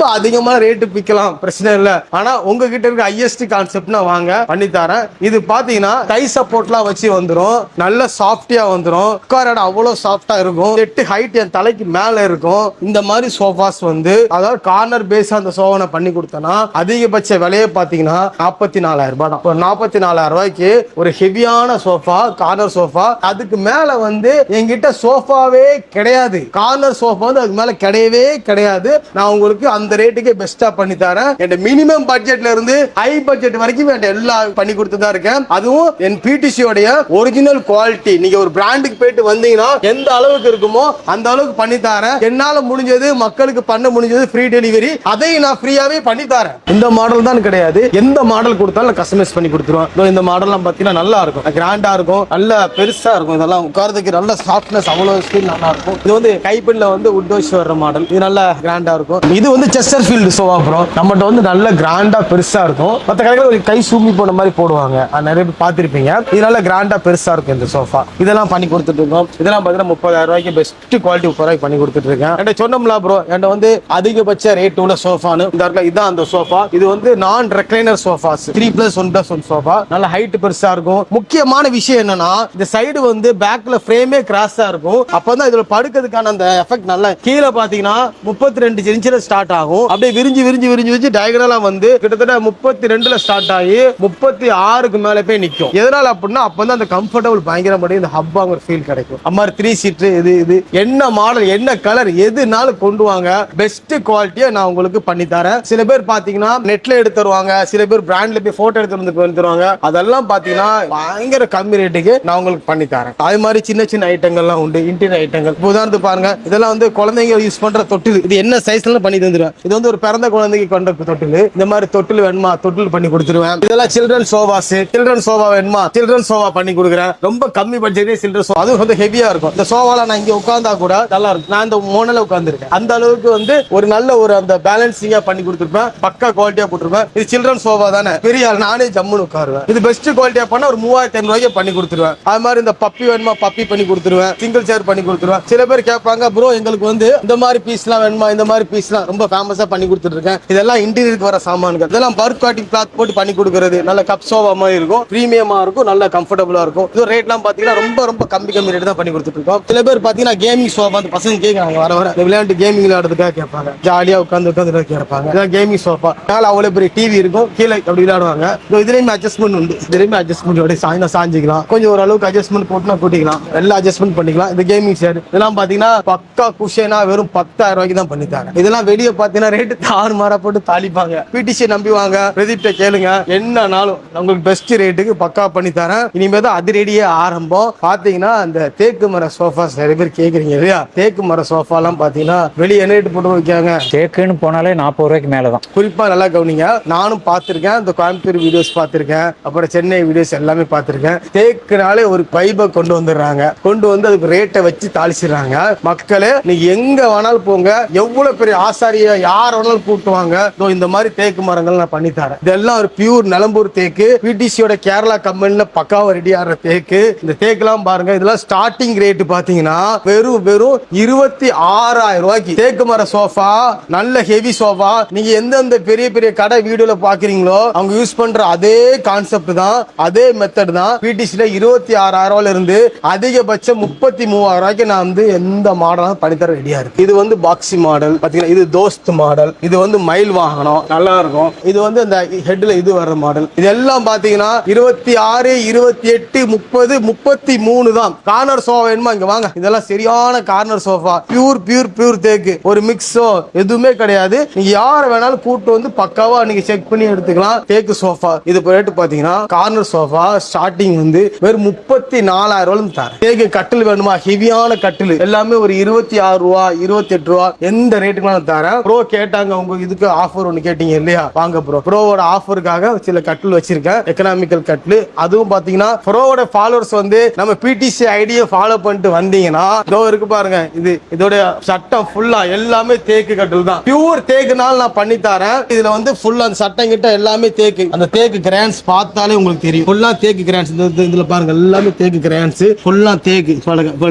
ரொம்ப அதிகமான ரேட்டு விற்கலாம் பிரச்சனை இல்ல. ஆனா உங்ககிட்ட இருக்க ஐஎஸ்டி கான்செப்ட்னா வாங்க பண்ணி தரேன் இது பாத்தீங்கன்னா டை சப்போர்ட்லாம் வச்சு வந்துடும் நல்ல சாஃப்டியா வந்துடும் உட்கார அவ்வளோ அவ்வளவு சாஃப்டா இருக்கும். எட்டு ஹைட் என் தலைக்கு மேல இருக்கும். இந்த மாதிரி சோஃபாஸ் வந்து அதாவது கார்னர் பேஸ் அந்த சோவனை பண்ணி கொடுத்தனா அதிகபட்ச விலையை பாத்தீங்கன்னா நாற்பத்தி நாலாயிரம் ரூபாய் தான். ஒரு நாற்பத்தி நாலாயிரம் ரூபாய்க்கு ஒரு ஹெவியான சோஃபா கார்னர் சோஃபா அதுக்கு மேல வந்து என்கிட்ட சோஃபாவே கிடையாது. கார்னர் சோஃபா வந்து அதுக்கு மேல கிடையவே கிடையாது. நான் உங்களுக்கு அந்த ரேட்டுக்கே பெஸ்டா பண்ணி தரேன். என் மினிமம் பட்ஜெட்ல இருந்து ஹை பட்ஜெட் வரைக்கும் என்கிட்ட எல்லா பண்ணி கொடுத்து தான் இருக்கேன். அதுவும் என் பிடிசி உடைய ஒரிஜினல் குவாலிட்டி நீங்க ஒரு பிராண்டுக்கு போயிட்டு வந்தீங்கன்னா எந்த அளவுக்கு இருக்குமோ அந்த அளவுக்கு பண்ணி தரேன். என்னால முடிஞ்சது மக்களுக்கு பண்ண முடிஞ்சது ஃப்ரீ டெலிவரி அதையும் நான் ஃப்ரீயாவே பண்ணி தரேன். இந்த மாடல் தான் கிடையாது. எந்த மாடல் கொடுத்தாலும் கஸ்டமைஸ் பண்ணி கொடுத்துருவோம் இந்த மாடல்லாம் பார்த்தீங்கன்னா நல்லா இருக்கும். கிராண்டா இருக்கும். நல்ல பெருசா இருக்கும். இதெல்லாம் உட்கார்றதுக்கு நல்ல சாஃப்ட்னஸ் அவ்வளவு ஃபீல் நல்லா இருக்கும். இது வந்து கைப்பின்ல வந்து உட் வச்சு வர்ற மாடல் இது நல்ல கிராண்டா இருக்கும். இது வந்து செஸ்டர் ஃபீல்டு சோவா ப்ரோ நம்மகிட்ட வந்து நல்ல கிராண்டா பெருசா இருக்கும். மற்ற கடைகள் ஒரு கை சூமி போன மாதிரி போடுவாங்க. நிறைய பேர் பார்த்துருப்பீங்க. இது நல்ல கிராண்டா பெருசா இருக்கும் இந்த சோஃபா இதெல்லாம் பண்ணி கொடுத்துட்டு இருக்கோம். இதெல்லாம் பார்த்தீங்கன்னா முப்பதாயிரம் ரூபாய்க்கு பெஸ்ட் குவாலிட்டி முப்பது ரூபாய்க்கு பண்ணி கொடுத்துட்டு இருக்கேன். என்கிட்ட சொன்னோம்ல ப்ரோ என்கிட்ட வந்து அதிகபட்ச ரேட் உள்ள சோஃபான்னு இந்த இடத்துல இதுதான் அந்த சோஃபா இது வந்து நான் recliner sofas three plus one plus one sofa நல்ல ஹைட் பெருசா இருக்கும். முக்கியமான விஷயம் என்னன்னா இந்த சைடு வந்து பேக்ல ஃப்ரேமே கிராஸா இருக்கும். அப்பதான் இதுல படுக்கிறதுக்கான அந்த எஃபெக்ட் நல்லா கீழே பாத்தீங்கன்னா முப்பத்தி ரெண்டு இன்ச்சில் ஸ்டார்ட் ஆகும். அப்படியே விரிஞ்சு விரிஞ்சு விரிஞ்சு விரிஞ்சு டயகனலா வந்து கிட்டத்தட்ட முப்பத்தி ரெண்டுல ஸ்டார்ட் ஆகி முப்பத்தி ஆறுக்கு மேல போய் நிக்கும். எதனால அப்படின்னா அப்ப வந்து அந்த கம்ஃபர்டபுள் பயங்கரப்படி இந்த ஹப்பா ஒரு ஃபீல் கிடைக்கும். அம்மா த்ரீ சீட்டு இது இது. என்ன மாடல் என்ன கலர் எதுனாலும் கொண்டு வாங்க. பெஸ்ட் குவாலிட்டியை நான் உங்களுக்கு பண்ணி தரேன். சில பேர் பாத்தீங்கன்னா நெட்ல எடுத்து தருவாங்க. சில பேர் பிராண்ட்ல போய் போட்டோ எடுத்து வந்து தருவாங்க. அதெல்லாம் பாத்தீங்கன்னா பயங்கர கம்மி ரேட்டுக்கு நான் உங்களுக்கு பண்ணி தரேன். அது மாதிரி சின்ன சின்ன ஐட்டங்கள்லாம் உண்டு. இன்டீரியர் ஐட்டங்கள் உதாரணத்துக்கு பாருங்க. இதெல்லாம் வந்து குழந்தைங்க யூஸ் பண்ற தொட்டில். இது என்ன சைஸ்ல பண்ணி தந்துருவேன்? இது வந்து ஒரு பிறந்த குழந்தைக்கு கொண்ட தொட்டில். இந்த மாதிரி தொட்டில் வேணுமா? தொட்டில் பண்ணி கொடுத்துருவேன். இதெல்லாம் சில்ட்ரன் சோபாஸ் சில்ட்ரன் சோபா வேணுமா? சில்ட்ரன் சோபா பண்ணி கொடுக்குறேன். ரொம்ப கம்மி பட்ஜெட்டே சில்ட்ரன் சோபா அதுவும் வந்து ஹெவியா இருக்கும். இந்த சோபால நான் இங்க உட்காந்தா கூட நல்லா இருக்கும். நான் இந்த மோனல உட்காந்துருக்கேன் அந்த அளவுக்கு வந்து ஒரு நல்ல ஒரு அந்த பேலன்சிங்கா பண்ணி கொடுத்துருப்பேன். பக்கா குவாலிட்டியா போட்டிருப்பேன் இது சில்ட்ரன் சோபா தானே. பெரிய ஆள். நானே ஜம்முன்னு உட்காருவேன். இது பெஸ்ட் குவாலிட்டியா பண்ண ஒரு மூவாயிரத்தி ஐநூறு ரூபாய்க்கு பண்ணி கொடுத்துருவேன். அது மாதிரி இந்த பப்பி வேணுமா? பப்பி பண்ணி கொடுத்துருவேன். சிங்கிள் சேர் பண்ணி கொடுத்துருவேன். சில பேர் கேட்பாங்க ப்ரோ எங்களுக்கு வந்து இந்த மாதிரி பீஸ்லாம் வேணுமா? இந்த மாதிரி பீஸ்லாம் ரொம்ப ஃபேமஸா பண்ணி கொடுத்துட்டு இருக்கேன் இதெல்லாம் இன்டீரியருக்கு வர சாமான்கள். இதெல்லாம் பர்க் காட்டிங் கிளாத் போட்டு பண்ணி கொடுக்கறது. நல்ல கப் சோவா மாதிரி இருக்கும். பிரீமியமா இருக்கும். நல்ல கம்ஃபர்டபுளா இருக்கும். இது ரேட்லாம் பாத்தீங்கன்னா ரொம்ப ரொம்ப கம்மி கம்மி ரேட் தான் பண்ணி கொடுத்துட்டு இருக்கோம் சில பேர் பாத்தீங்கன்னா கேமிங் சோஃபா அந்த பசங்க கேட்கறாங்க வர வர. விளையாண்டு கேமிங் விளையாடுறதுக்காக கேட்பாங்க. ஜாலியா உட்காந்து உட்காந்து கேட்பாங்க. இதான் கேமிங் சோஃபா மேல அவ்வளவு பெரிய டிவி இருக்கும். கீழே அப்படி விளையாடுவாங்க. இதோ இதுலயுமே அட்ஜஸ்ட்மெண்ட் உண்டு. இதுலயுமே அட்ஜஸ்ட்மெண்ட் சாய்ந்தா சாஞ்சிக்கலாம். கொஞ்சம் ஓரளவுக்கு அட்ஜஸ்ட்மெண்ட் போட்டுனா கூட்டிக்கலாம். எல்லாம் அட்ஜஸ்ட்மெண்ட் பண்ணிக்கலாம். இந்த கேமிங் சேர் இதெல்லாம் பாத்தீங்கன்னா பக்கா குஷேனா வெறும் பத்தாயிரம் ரூபாய்க்கு தான் பண்ணித்தாங்க. இதெல்லாம் வெளியே பார்த்து பாத்தீங்கன்னா ரேட்டு தாறு மாறா போட்டு தாளிப்பாங்க. பிடிசி நம்பி வாங்க பிரதீப்ட கேளுங்க. என்னனாலும் உங்களுக்கு பெஸ்ட் ரேட்டுக்கு பக்கா பண்ணி தரேன். இனிமே தான் அதிரடியே ஆரம்பம். பாத்தீங்கன்னா அந்த தேக்கு மர சோஃபாஸ் நிறைய பேர் கேக்குறீங்க இல்லையா? தேக்கு மர சோஃபாலாம் பாத்தீங்கன்னா வெளியே என்ன ரேட்டு போட்டு வைக்காங்க தேக்குன்னு போனாலே நாற்பது ரூபாய்க்கு மேலே தான் குறிப்பா நல்லா கவனிங்க. நானும் பார்த்திருக்கேன் இந்த கோயம்புத்தூர் வீடியோஸ் பார்த்திருக்கேன் அப்புறம் சென்னை வீடியோஸ் எல்லாமே பார்த்திருக்கேன் தேக்குனாலே ஒரு பைபை கொண்டு வந்துடுறாங்க. கொண்டு வந்து அதுக்கு ரேட்டை வச்சு தாளிச்சிடுறாங்க. மக்களே நீங்க எங்க வேணாலும் போங்க. எவ்வளவு பெரிய ஆசாரிய யார் வேணாலும் கூட்டுவாங்க. இதோ இந்த மாதிரி தேக்கு மரங்கள் நான் பண்ணி தரேன். இதெல்லாம் ஒரு பியூர் நிலம்பூர் தேக்கு. பிடிசியோட கேரளா கம்பெனில பக்காவா ரெடி ஆகிற தேக்கு. இந்த தேக்குலாம் பாருங்க இதெல்லாம் ஸ்டார்டிங் ரேட் பாத்தீங்கன்னா வெறும் வெறும் இருபத்தி ஆறாயிரம் ரூபாய்க்கு. தேக்கு மர சோஃபா நல்ல ஹெவி சோஃபா நீங்க எந்தெந்த பெரிய பெரிய கடை வீடியோல பாக்குறீங்களோ அவங்க யூஸ் பண்ற அதே கான்செப்ட் தான் அதே மெத்தட் தான். பிடிசில இருபத்தி ஆறாயிரம் ரூபாயில இருந்து அதிகபட்சம் முப்பத்தி மூவாயிரம் ரூபாய்க்கு நான் வந்து எந்த மாடலும் பண்ணித்தர ரெடியா இருக்கு இது வந்து பாக்ஸி மாடல் பாத்தீங்கன்னா இது தோஸ்த் மாடல் இது வந்து மயில் வாகனம். நல்லா இருக்கும் இது வந்து அந்த ஹெட்ல இது வர்ற மாடல் இதெல்லாம் பாத்தீங்கன்னா இருபத்தி ஆறு இருபத்தி எட்டு முப்பது முப்பத்தி மூணு தான். கார்னர் சோஃபா வேணுமா? இங்க வாங்க. இதெல்லாம் சரியான corner sofa pure pure pure தேக்கு ஒரு மிக்ஸோ எதுவுமே கிடையாது. நீங்க யார வேணாலும் கூட்டு வந்து பக்காவா நீங்க செக் பண்ணி எடுத்துக்கலாம். தேக்கு சோஃபா இது ரேட்டு பாத்தீங்கன்னா கார்னர் சோஃபா ஸ்டார்டிங் வந்து வெறும் முப்பத்தி நாலாயிரம் ரூபாய் தரேன். தேக்கு கட்டில் வேணுமா? ஹெவியான கட்டில். எல்லாமே ஒரு இருபத்தி ஆறு ரூபா இருபத்தி எட்டு ரூபா. எந்த ரேட்டுக்கு தரேன். ப்ரோ கேட்டாங்க உங்க இதுக்கு ஆஃபர் ஒன்னு கேட்டீங்க இல்லையா? வாங்க ப்ரோ ப்ரோவோட ஆஃபருக்காக சில கட்டில் வச்சிருக்கேன். எக்கனாமிக்கல் கட்டில். அதுவும் பாத்தீங்கன்னா ப்ரோவோட ஃபாலோவர்ஸ் வந்து நம்ம பிடிசி ஐடியை ஃபாலோ பண்ணிட்டு வந்தீங்கன்னா இதோ இருக்கு பாருங்க. இது இதோட சட்டம் ஃபுல்லா எல்லாமே தேக்கு கட்டில் தான். பியூர் தேக்குனால நான் பண்ணி தரேன். இதுல வந்து ஃபுல்லா அந்த சட்டம் கிட்ட எல்லாமே தேக்கு. அந்த தேக்கு கிராண்ட்ஸ் பார்த்தாலே உங்களுக்கு தெரியும். ஃபுல்லா தேக்கு கிராண்ட்ஸ் இந்த இதுல பாருங்க எல்லாமே தேக்கு கிராண்ட்ஸ் ஃபுல்லா தேக்கு.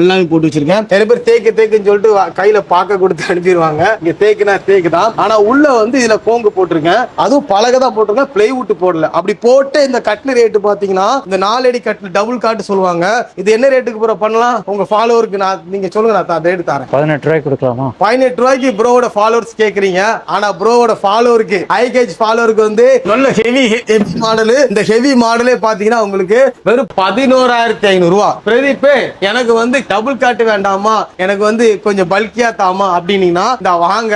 எல்லாமே போட்டு வச்சிருக்கேன். நிறைய பேர் தேக்கு தேக்குன்னு சொல்லிட்டு கையில பாக்க கொடுத்து அனுப்பிடுவாங்க இங்க தேக்குனா தேக்கு. தேக்கு தான் ஆனா உள்ள வந்து இதுல கோங்கு போட்டிருக்கேன். அதுவும் பலகை தான் போட்டிருக்கேன். பிளைவுட் போடல. அப்படி போட்டு இந்த கட்லு ரேட்டு பாத்தீங்கன்னா இந்த நாலடி கட்லு டபுள் காட்டு சொல்லுவாங்க. இது என்ன ரேட்டுக்கு ப்ரோ பண்ணலாம்? உங்க ஃபாலோவருக்கு நான் நீங்க சொல்லுங்க நான் ரேட்டு தரேன். பதினெட்டு ரூபாய்க்கு கொடுக்கலாமா? பதினெட்டு ரூபாய்க்கு ப்ரோவோட ஃபாலோவர்ஸ் கேக்குறீங்க. ஆனா ப்ரோவோட ஃபாலோவருக்கு ஹை கேஜ் ஃபாலோவருக்கு வந்து நல்ல ஹெவி ஹெவி மாடல் இந்த ஹெவி மாடலே பாத்தீங்கன்னா உங்களுக்கு வெறும் பதினோராயிரத்தி ஐநூறு ரூபா பிரதீப் எனக்கு வந்து டபுள் காட்டு வேண்டாமா? எனக்கு வந்து கொஞ்சம் பல்கியா தாமா? அப்படின்னீங்கன்னா இந்த வாங்க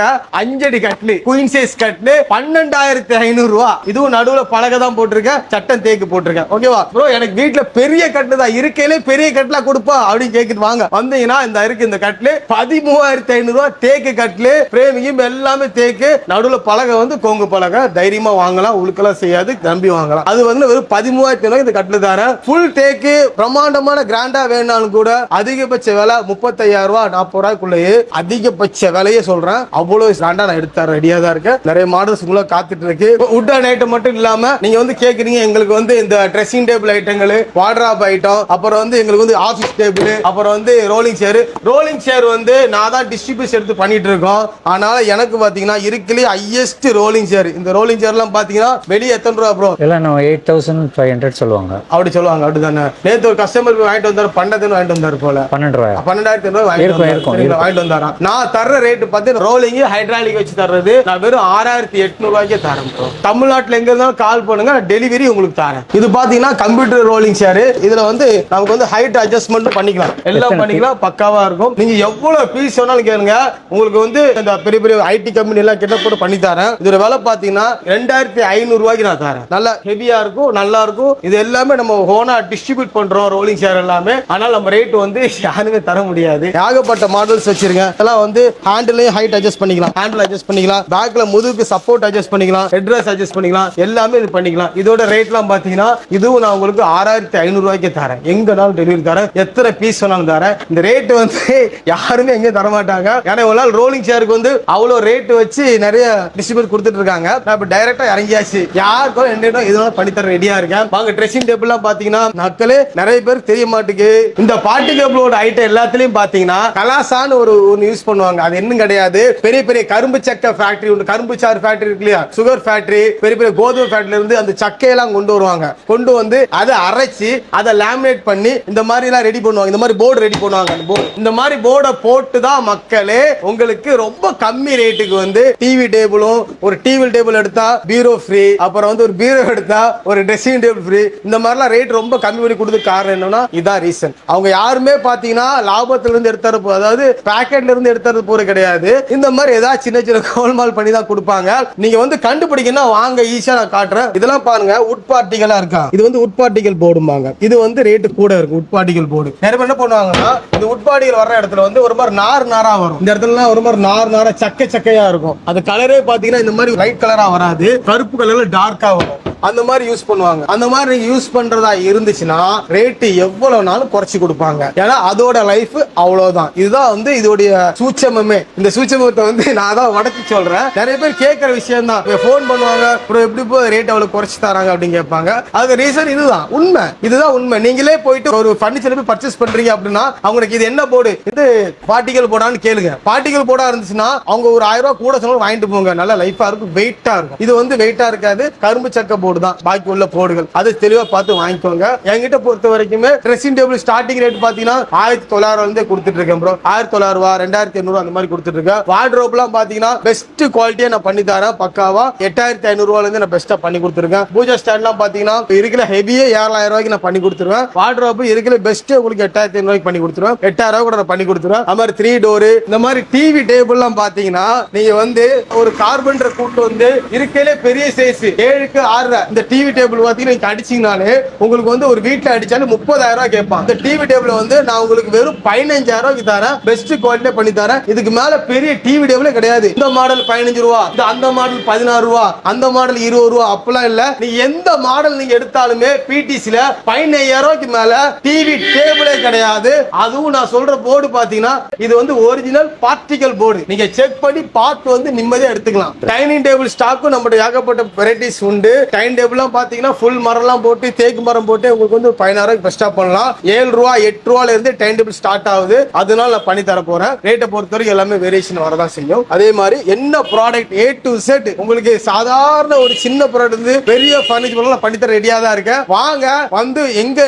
அஞ்சடி கட்லு குயின் சைஸ் கட்லு பன்னெண்டாயிரத்தி ஐநூறு ரூபா இதுவும் நடுவுல பலகதான் போட்டிருக்கேன் சட்டம் தேக்கு போட்டிருக்கேன். ஓகேவா ப்ரோ எனக்கு வீட்டுல பெரிய கட்லு தான். இருக்கையிலே பெரிய கட்லா கொடுப்பா அப்படின்னு கேக்குது. வாங்க வந்தீங்கன்னா இந்த இருக்கு இந்த கட்லு பதிமூவாயிரத்தி ஐநூறு ரூபா தேக்கு கட்லு பிரேமியும் எல்லாமே தேக்கு. நடுவுல பலகை வந்து கொங்கு பலகை. தைரியமா வாங்கலாம் உழுக்கெல்லாம் செய்யாது நம்பி வாங்கலாம். அது வந்து வெறும் பதிமூவாயிரத்தி ஐநூறு இந்த கட்லு தரேன் ஃபுல் தேக்கு பிரம்மாண்டமான கிராண்டா வேணாலும் கூட அதிகபட்ச விலை முப்பத்தையாயிரம் ரூபா நாற்பது ரூபாய்க்குள்ளேயே அதிகபட்ச விலையே சொல்றேன். அவ்வளவு கிராண்டா நான் எடுத்து தரேன் ரெடியா தான் இருக்கேன். நிறைய மாடல்ஸ் உள்ள காத்துட்டு இருக்கு. உட் அண்ட் ஐட்டம் மட்டும் இல்லாம நீங்க வந்து கேக்குறீங்க எங்களுக்கு வந்து இந்த ட்ரெஸ்ஸிங் டேபிள் ஐட்டங்கள் வாட்ராப் ஐட்டம் அப்புறம் வந்து எங்களுக்கு வந்து ஆஃபீஸ் டேபிள் அப்புறம் வந்து ரோலிங் சேர் ரோலிங் சேர் வந்து நான் தான் டிஸ்ட்ரிபியூஷன் எடுத்து பண்ணிட்டு இருக்கோம். அதனால எனக்கு பாத்தீங்கன்னா இருக்குலயே ஹையஸ்ட் ரோலிங் சேர் இந்த ரோலிங் சேர்லாம் பாத்தீங்கன்னா வெளியே எத்தனை ரூபா ப்ரோ எல்லாம் நம்ம எயிட் தௌசண்ட் ஃபைவ் ஹண்ட்ரட் சொல்லுவாங்க. அப்படி சொல்லுவாங்க அப்படிதானே. நேத்து ஒரு கஸ்டமர் வாங்கிட்டு வந்தாரு பண்டத்துன்னு வாங்கிட்டு வந்தாரு போல. பன்னெண்டு ரூபாயா? பன்னெண்டாயிரத்தி ரூபாய் வாங்கிட்டு வந்தாராம். நான் தர்ற ரேட் பார்த்து ரோலிங் ஹைட்ராலிக் வச்சு தர்றது. நான் வெறும் ஆறாயிரத்தி எட்நூறு ரூபாய்க்கே தரேன் bro. தமிழ்நாட்டுல எங்க இருந்தாலும் கால் பண்ணுங்க நான் டெலிவரி உங்களுக்கு தரேன். இது பாத்தீங்கன்னா கம்ப்யூட்டர் ரோலிங் சேர் இதுல வந்து நமக்கு வந்து ஹைட் அட்ஜஸ்ட்மெண்ட் பண்ணிக்கலாம். எல்லாம் பண்ணிக்கலாம் பக்காவா இருக்கும். நீங்க எவ்வளவு பீஸ் வேணாலும் கேளுங்க. உங்களுக்கு வந்து இந்த பெரிய பெரிய ஐடி கம்பெனி எல்லாம் கிட்ட போட்டு பண்ணி தரேன். இதோட விலை பாத்தீங்கன்னா ரெண்டாயிரத்தி ஐநூறு ரூபாய்க்கு நான் தரேன். நல்லா ஹெவியா இருக்கும் நல்லா இருக்கும். இது எல்லாமே நம்ம ஹோனா டிஸ்ட்ரிபியூட் பண்றோம் ரோலிங் சேர் எல்லாமே. ஆனால் நம்ம ரேட் வந்து யாருமே தர முடியாது. ஏகப்பட்ட மாடல்ஸ் வச்சிருக்கேன். இதெல்லாம் வந்து ஹேண்டிலையும் ஹைட் அட்ஜஸ்ட் பண்ணிக்கலாம். ஹேண்டில் அட்ஜஸ்ட் பண்ணிக்கலாம். பேக்ல முதுகுக்கு சப்போர்ட் அட்ஜஸ்ட் பண்ணிக்கலாம். ஹெட்ரஸ் அட்ஜஸ்ட் பண்ணிக்கலாம். எல்லாமே இது பண்ணிக்கலாம். இதோட ரேட்லாம் பாத்தீங்கன்னா இதுவும் நான் உங்களுக்கு ஆறாயிரத்தி ஐநூறுரூவாய்க்கு தரேன். எங்கனாலும் டெலிவரி தரேன். எத்தனை பீஸ் வேணாலும் தரேன். இந்த ரேட் வந்து யாருமே எங்கேயும் தர மாட்டாங்க ஏன்னா ஒரு நாள் ரோலிங் சேருக்கு வந்து அவ்வளோ ரேட் வச்சு நிறைய டிஸ்ட்ரிபியூட் கொடுத்துட்டு இருக்காங்க. நான் இப்போ டைரக்டா இறங்கியாச்சு. யாருக்கும் என்ன இதெல்லாம் பண்ணி தர ரெடியா இருக்கேன். வாங்க ட்ரெஸ்ஸிங் டேபிள்லாம் பாத்தீங்கன்னா மக்களே நிறைய பேருக்கு தெரிய மாட்டேங்குது. இந்த பாட்டு டேபிளோட ஐட்டம் எல்லாத்துலயும் பாத்தீங்கன்னா கலாசான்னு ஒரு ஒன்று யூஸ் பண்ணுவாங்க. அது இன்னும் கிடையாது. பெரிய பெரிய கரும்பு சக்கை ஃபேக்டரி ஒன்று கரும்பு சாறு ஃபேக்டரி இருக்கு இல்லையா? சுகர் ஃபேக்டரி பெரிய பெரிய கோதுமை ஃபேக்டரியில இருந்து அந்த சக்கையெல்லாம் கொண்டு வருவாங்க. கொண்டு வந்து அதை அரைச்சி அதை லேமினேட் பண்ணி இந்த மாதிரி எல்லாம் ரெடி பண்ணுவாங்க. இந்த மாதிரி போர்டு ரெடி பண்ணுவாங்க அந்த போர்டு இந்த மாதிரி போர்டை போட்டு தான் மக்களே உங்களுக்கு ரொம்ப கம்மி ரேட்டுக்கு வந்து டிவி டேபிளும் ஒரு டிவி டேபிள் எடுத்தா பீரோ ஃப்ரீ அப்புறம் வந்து ஒரு பீரோ எடுத்தா ஒரு ட்ரெஸ்ஸிங் டேபிள் ஃப்ரீ இந்த மாதிரிலாம் ரேட் ரொம்ப கம்மி பண்ணி கொடுத்து காரணம் என்னன்னா இதான் ரீசன் அவங்க யாருமே பாத்தீங்கன்னா லாபத்துல இருந்து எடுத்துறது அதாவது பேக்கெட்ல இருந்து எடுத்தது போற கிடையாது. இந்த மாதிரி ஏதாச்சும் சின்ன சின்ன கோல்மால் பண்ணி தான் கொடுப்பாங்க. நீங்க வந்து கண்டுபிடிக்கணும் வாங்க ஈஸியா நான் காட்டுறேன். இதெல்லாம் பாருங்க உட்பாட்டிகளா இருக்கா? இது வந்து உட்பாட்டிகள் போடும்பாங்க. இது வந்து ரேட்டு கூட இருக்கும் உட்பாட்டிகள் போர்டு நிறைய பேர் என்ன பண்ணுவாங்கன்னா இந்த உட்பாட்டிகள் வர்ற இடத்துல வந்து ஒரு மாதிரி நார் நாரா வரும். இந்த இடத்துல ஒரு மாதிரி நார் நாரா சக்கை சக்கையா இருக்கும். அது கலரே பாத்தீங்கன்னா இந்த மாதிரி லைட் கலரா வராது. கருப்பு கலர்ல டார்க்கா வரும். அந்த மாதிரி யூஸ் பண்ணுவாங்க. அந்த மாதிரி நீங்க யூஸ் பண்றதா இருந்துச்சுன்னா ரேட்டு எவ்வளவுனாலும் குறைச்சு கொடுப்பாங்க. ஏன்னா அதோட லைஃப் அவ்வளவுதான். இதுதான் வந்து இதோடைய சூட்சமமே. இந்த சூட்சமத்தை வந்து நான் தான் உடச்சி சொல்றேன். நிறைய பேர் கேட்கற விஷயம் தான் ஃபோன் பண்ணுவாங்க அப்புறம் எப்படி போய் ரேட் அவ்வளவு குறைச்சு தராங்க? அப்படின்னு கேட்பாங்க. அது ரீசன் இதுதான். உண்மை. இதுதான் உண்மை. நீங்களே போயிட்டு ஒரு ஃபர்னிச்சர் போய் பர்ச்சேஸ் பண்றீங்க அப்படின்னா அவங்களுக்கு இது என்ன போர்டு இது பார்ட்டிகள் போடான்னு கேளுங்க. பார்ட்டிகள் போடா இருந்துச்சுன்னா அவங்க ஒரு ஆயிரம் ரூபாய் கூட சொன்னாலும் வாங்கிட்டு போங்க. நல்ல லைஃபா இருக்கும் வெயிட்டா இருக்கும். இது வந்து வெயிட்டா இருக்காது. கரும்பு சக்க போர்டு தான். பாக்கி உள்ள போர்டுகள் அது தெளிவா பார்த்து வாங்கிக்கோங்க. என்கிட்ட பொறுத்த வரைக்குமே ட்ரெஸ்ஸிங் டேபிள் ஸ்டார்டிங் ரேட் பாத்தீங்கன்னா ஆயிரத்தி தொள்ளாயிரம் இருந்தே கொடுத்துட்டு இருக்கேன் ப்ரோ ஆயிரத்தி தொள்ளாயிரம் ரூபா ரெண்டாயிரத்தி எண்ணூறு அந்த மாதிரி கொடுத்துட்டு இருக்கேன். வார்ட்ரோப்லாம் பாத்தீங்கன்னா பெஸ்ட் குவாலிட்டியா நான் பண்ணி தரேன். பக்காவா எட்டாயிரத்தி ஐநூறு ரூபாயில இருந்து நான் பெஸ்ட்டா பண்ணி கொடுத்துருக்கேன். பூஜா ஸ்டாண்ட்லாம் பாத்தீங்கன்னா இருக்கிற ஹெவியே ஏழாயிரம் ரூபாய்க்கு நான் பண்ணி கொடுத்துருவேன். வார்ட்ரோப் இருக்கிற பெஸ்ட் உங்களுக்கு எட்டாயிரத்தி ஐநூறு ரூபாய்க்கு பண்ணி கொடுத்துருவேன். எட்டாயிரம் ரூபாய் கூட நான் பண்ணி கொடுத்துருவேன். அது மாதிரி த்ரீ டோரு இந்த மாதிரி டிவி டேபிள்லாம் பாத்தீங்கன்னா நீங்க வந்து ஒரு கார்பன்டர் கூட்டு வந்து இருக்கையிலே பெரிய சைஸ் ஏழுக்கு ஆறு இந்த டிவி டேபிள் பாத்தீங்கன்னா நீங்க அடிச்சீங்கனாலே உங்களுக்கு வந்து ஒரு வீட்டுல அடிச்சாலும் முப்பதாயிரம் ரூபாய் கேட்பான். இந்த டிவி டேபிள் வந்து நான் உங்களுக்கு வெறும் பதினஞ்சாயிரம் ரூபாய்க்கு தரேன். பெஸ்ட் குவாலிட்டியா பண்ணி தரேன். இதுக்கு மேல பெரிய டிவி டேபிளே கிடையாது. இந்த மாடல் பதினஞ்சு ரூபா இந்த அந்த மாடல் பதினாறு ரூபா அந்த மாடல் இருபது ரூபா அப்பெல்லாம் இல்ல. நீ எந்த மாடல் நீங்க எடுத்தாலுமே பிடிசில பதினையாயிரம் ரூபாய்க்கு மேல டிவி டேபிளே கிடையாது. அதுவும் நான் சொல்ற போர்டு பாத்தீங்கன்னா இது வந்து ஒரிஜினல் பார்ட்டிகல் போர்டு நீங்க செக் பண்ணி பார்த்து வந்து நிம்மதியா எடுத்துக்கலாம். டைனிங் டேபிள் ஸ்டாக்கும் நம்மளுடைய ஏகப்பட்ட வெரைட்டிஸ் உண்டு. டைனிங் டேபிள்லாம் பாத்தீங்கன்னா ஃபுல் மரம்லாம் போட்டு தேக்கு மரம் போட்டு உங்களுக்கு வந்து பதினாயிரம் பெஸ்டா பண்ணலாம். ஏழு ரூபா எட்டு ரூபால இருந்து டைனிங் டேபிள் ஸ்டார்ட் ஆகுது. அதனால நான் பண்ணி தர போறேன். ரேட்டை பொறுத்த வரைக்கும் எல்லாமே வேரியேஷன் வரதான் செய்யும். அதே மாதிரி என்ன ப்ராடக்ட் ஏ டு செட் உங்களுக்கு சாதாரண ஒரு சின்ன ப்ராடக்ட் இருந்து பெரிய ஃபர்னிச்சர் நான் பண்ணி தர ரெடியா தான் இருக்கேன். வாங்க வந்து எங்க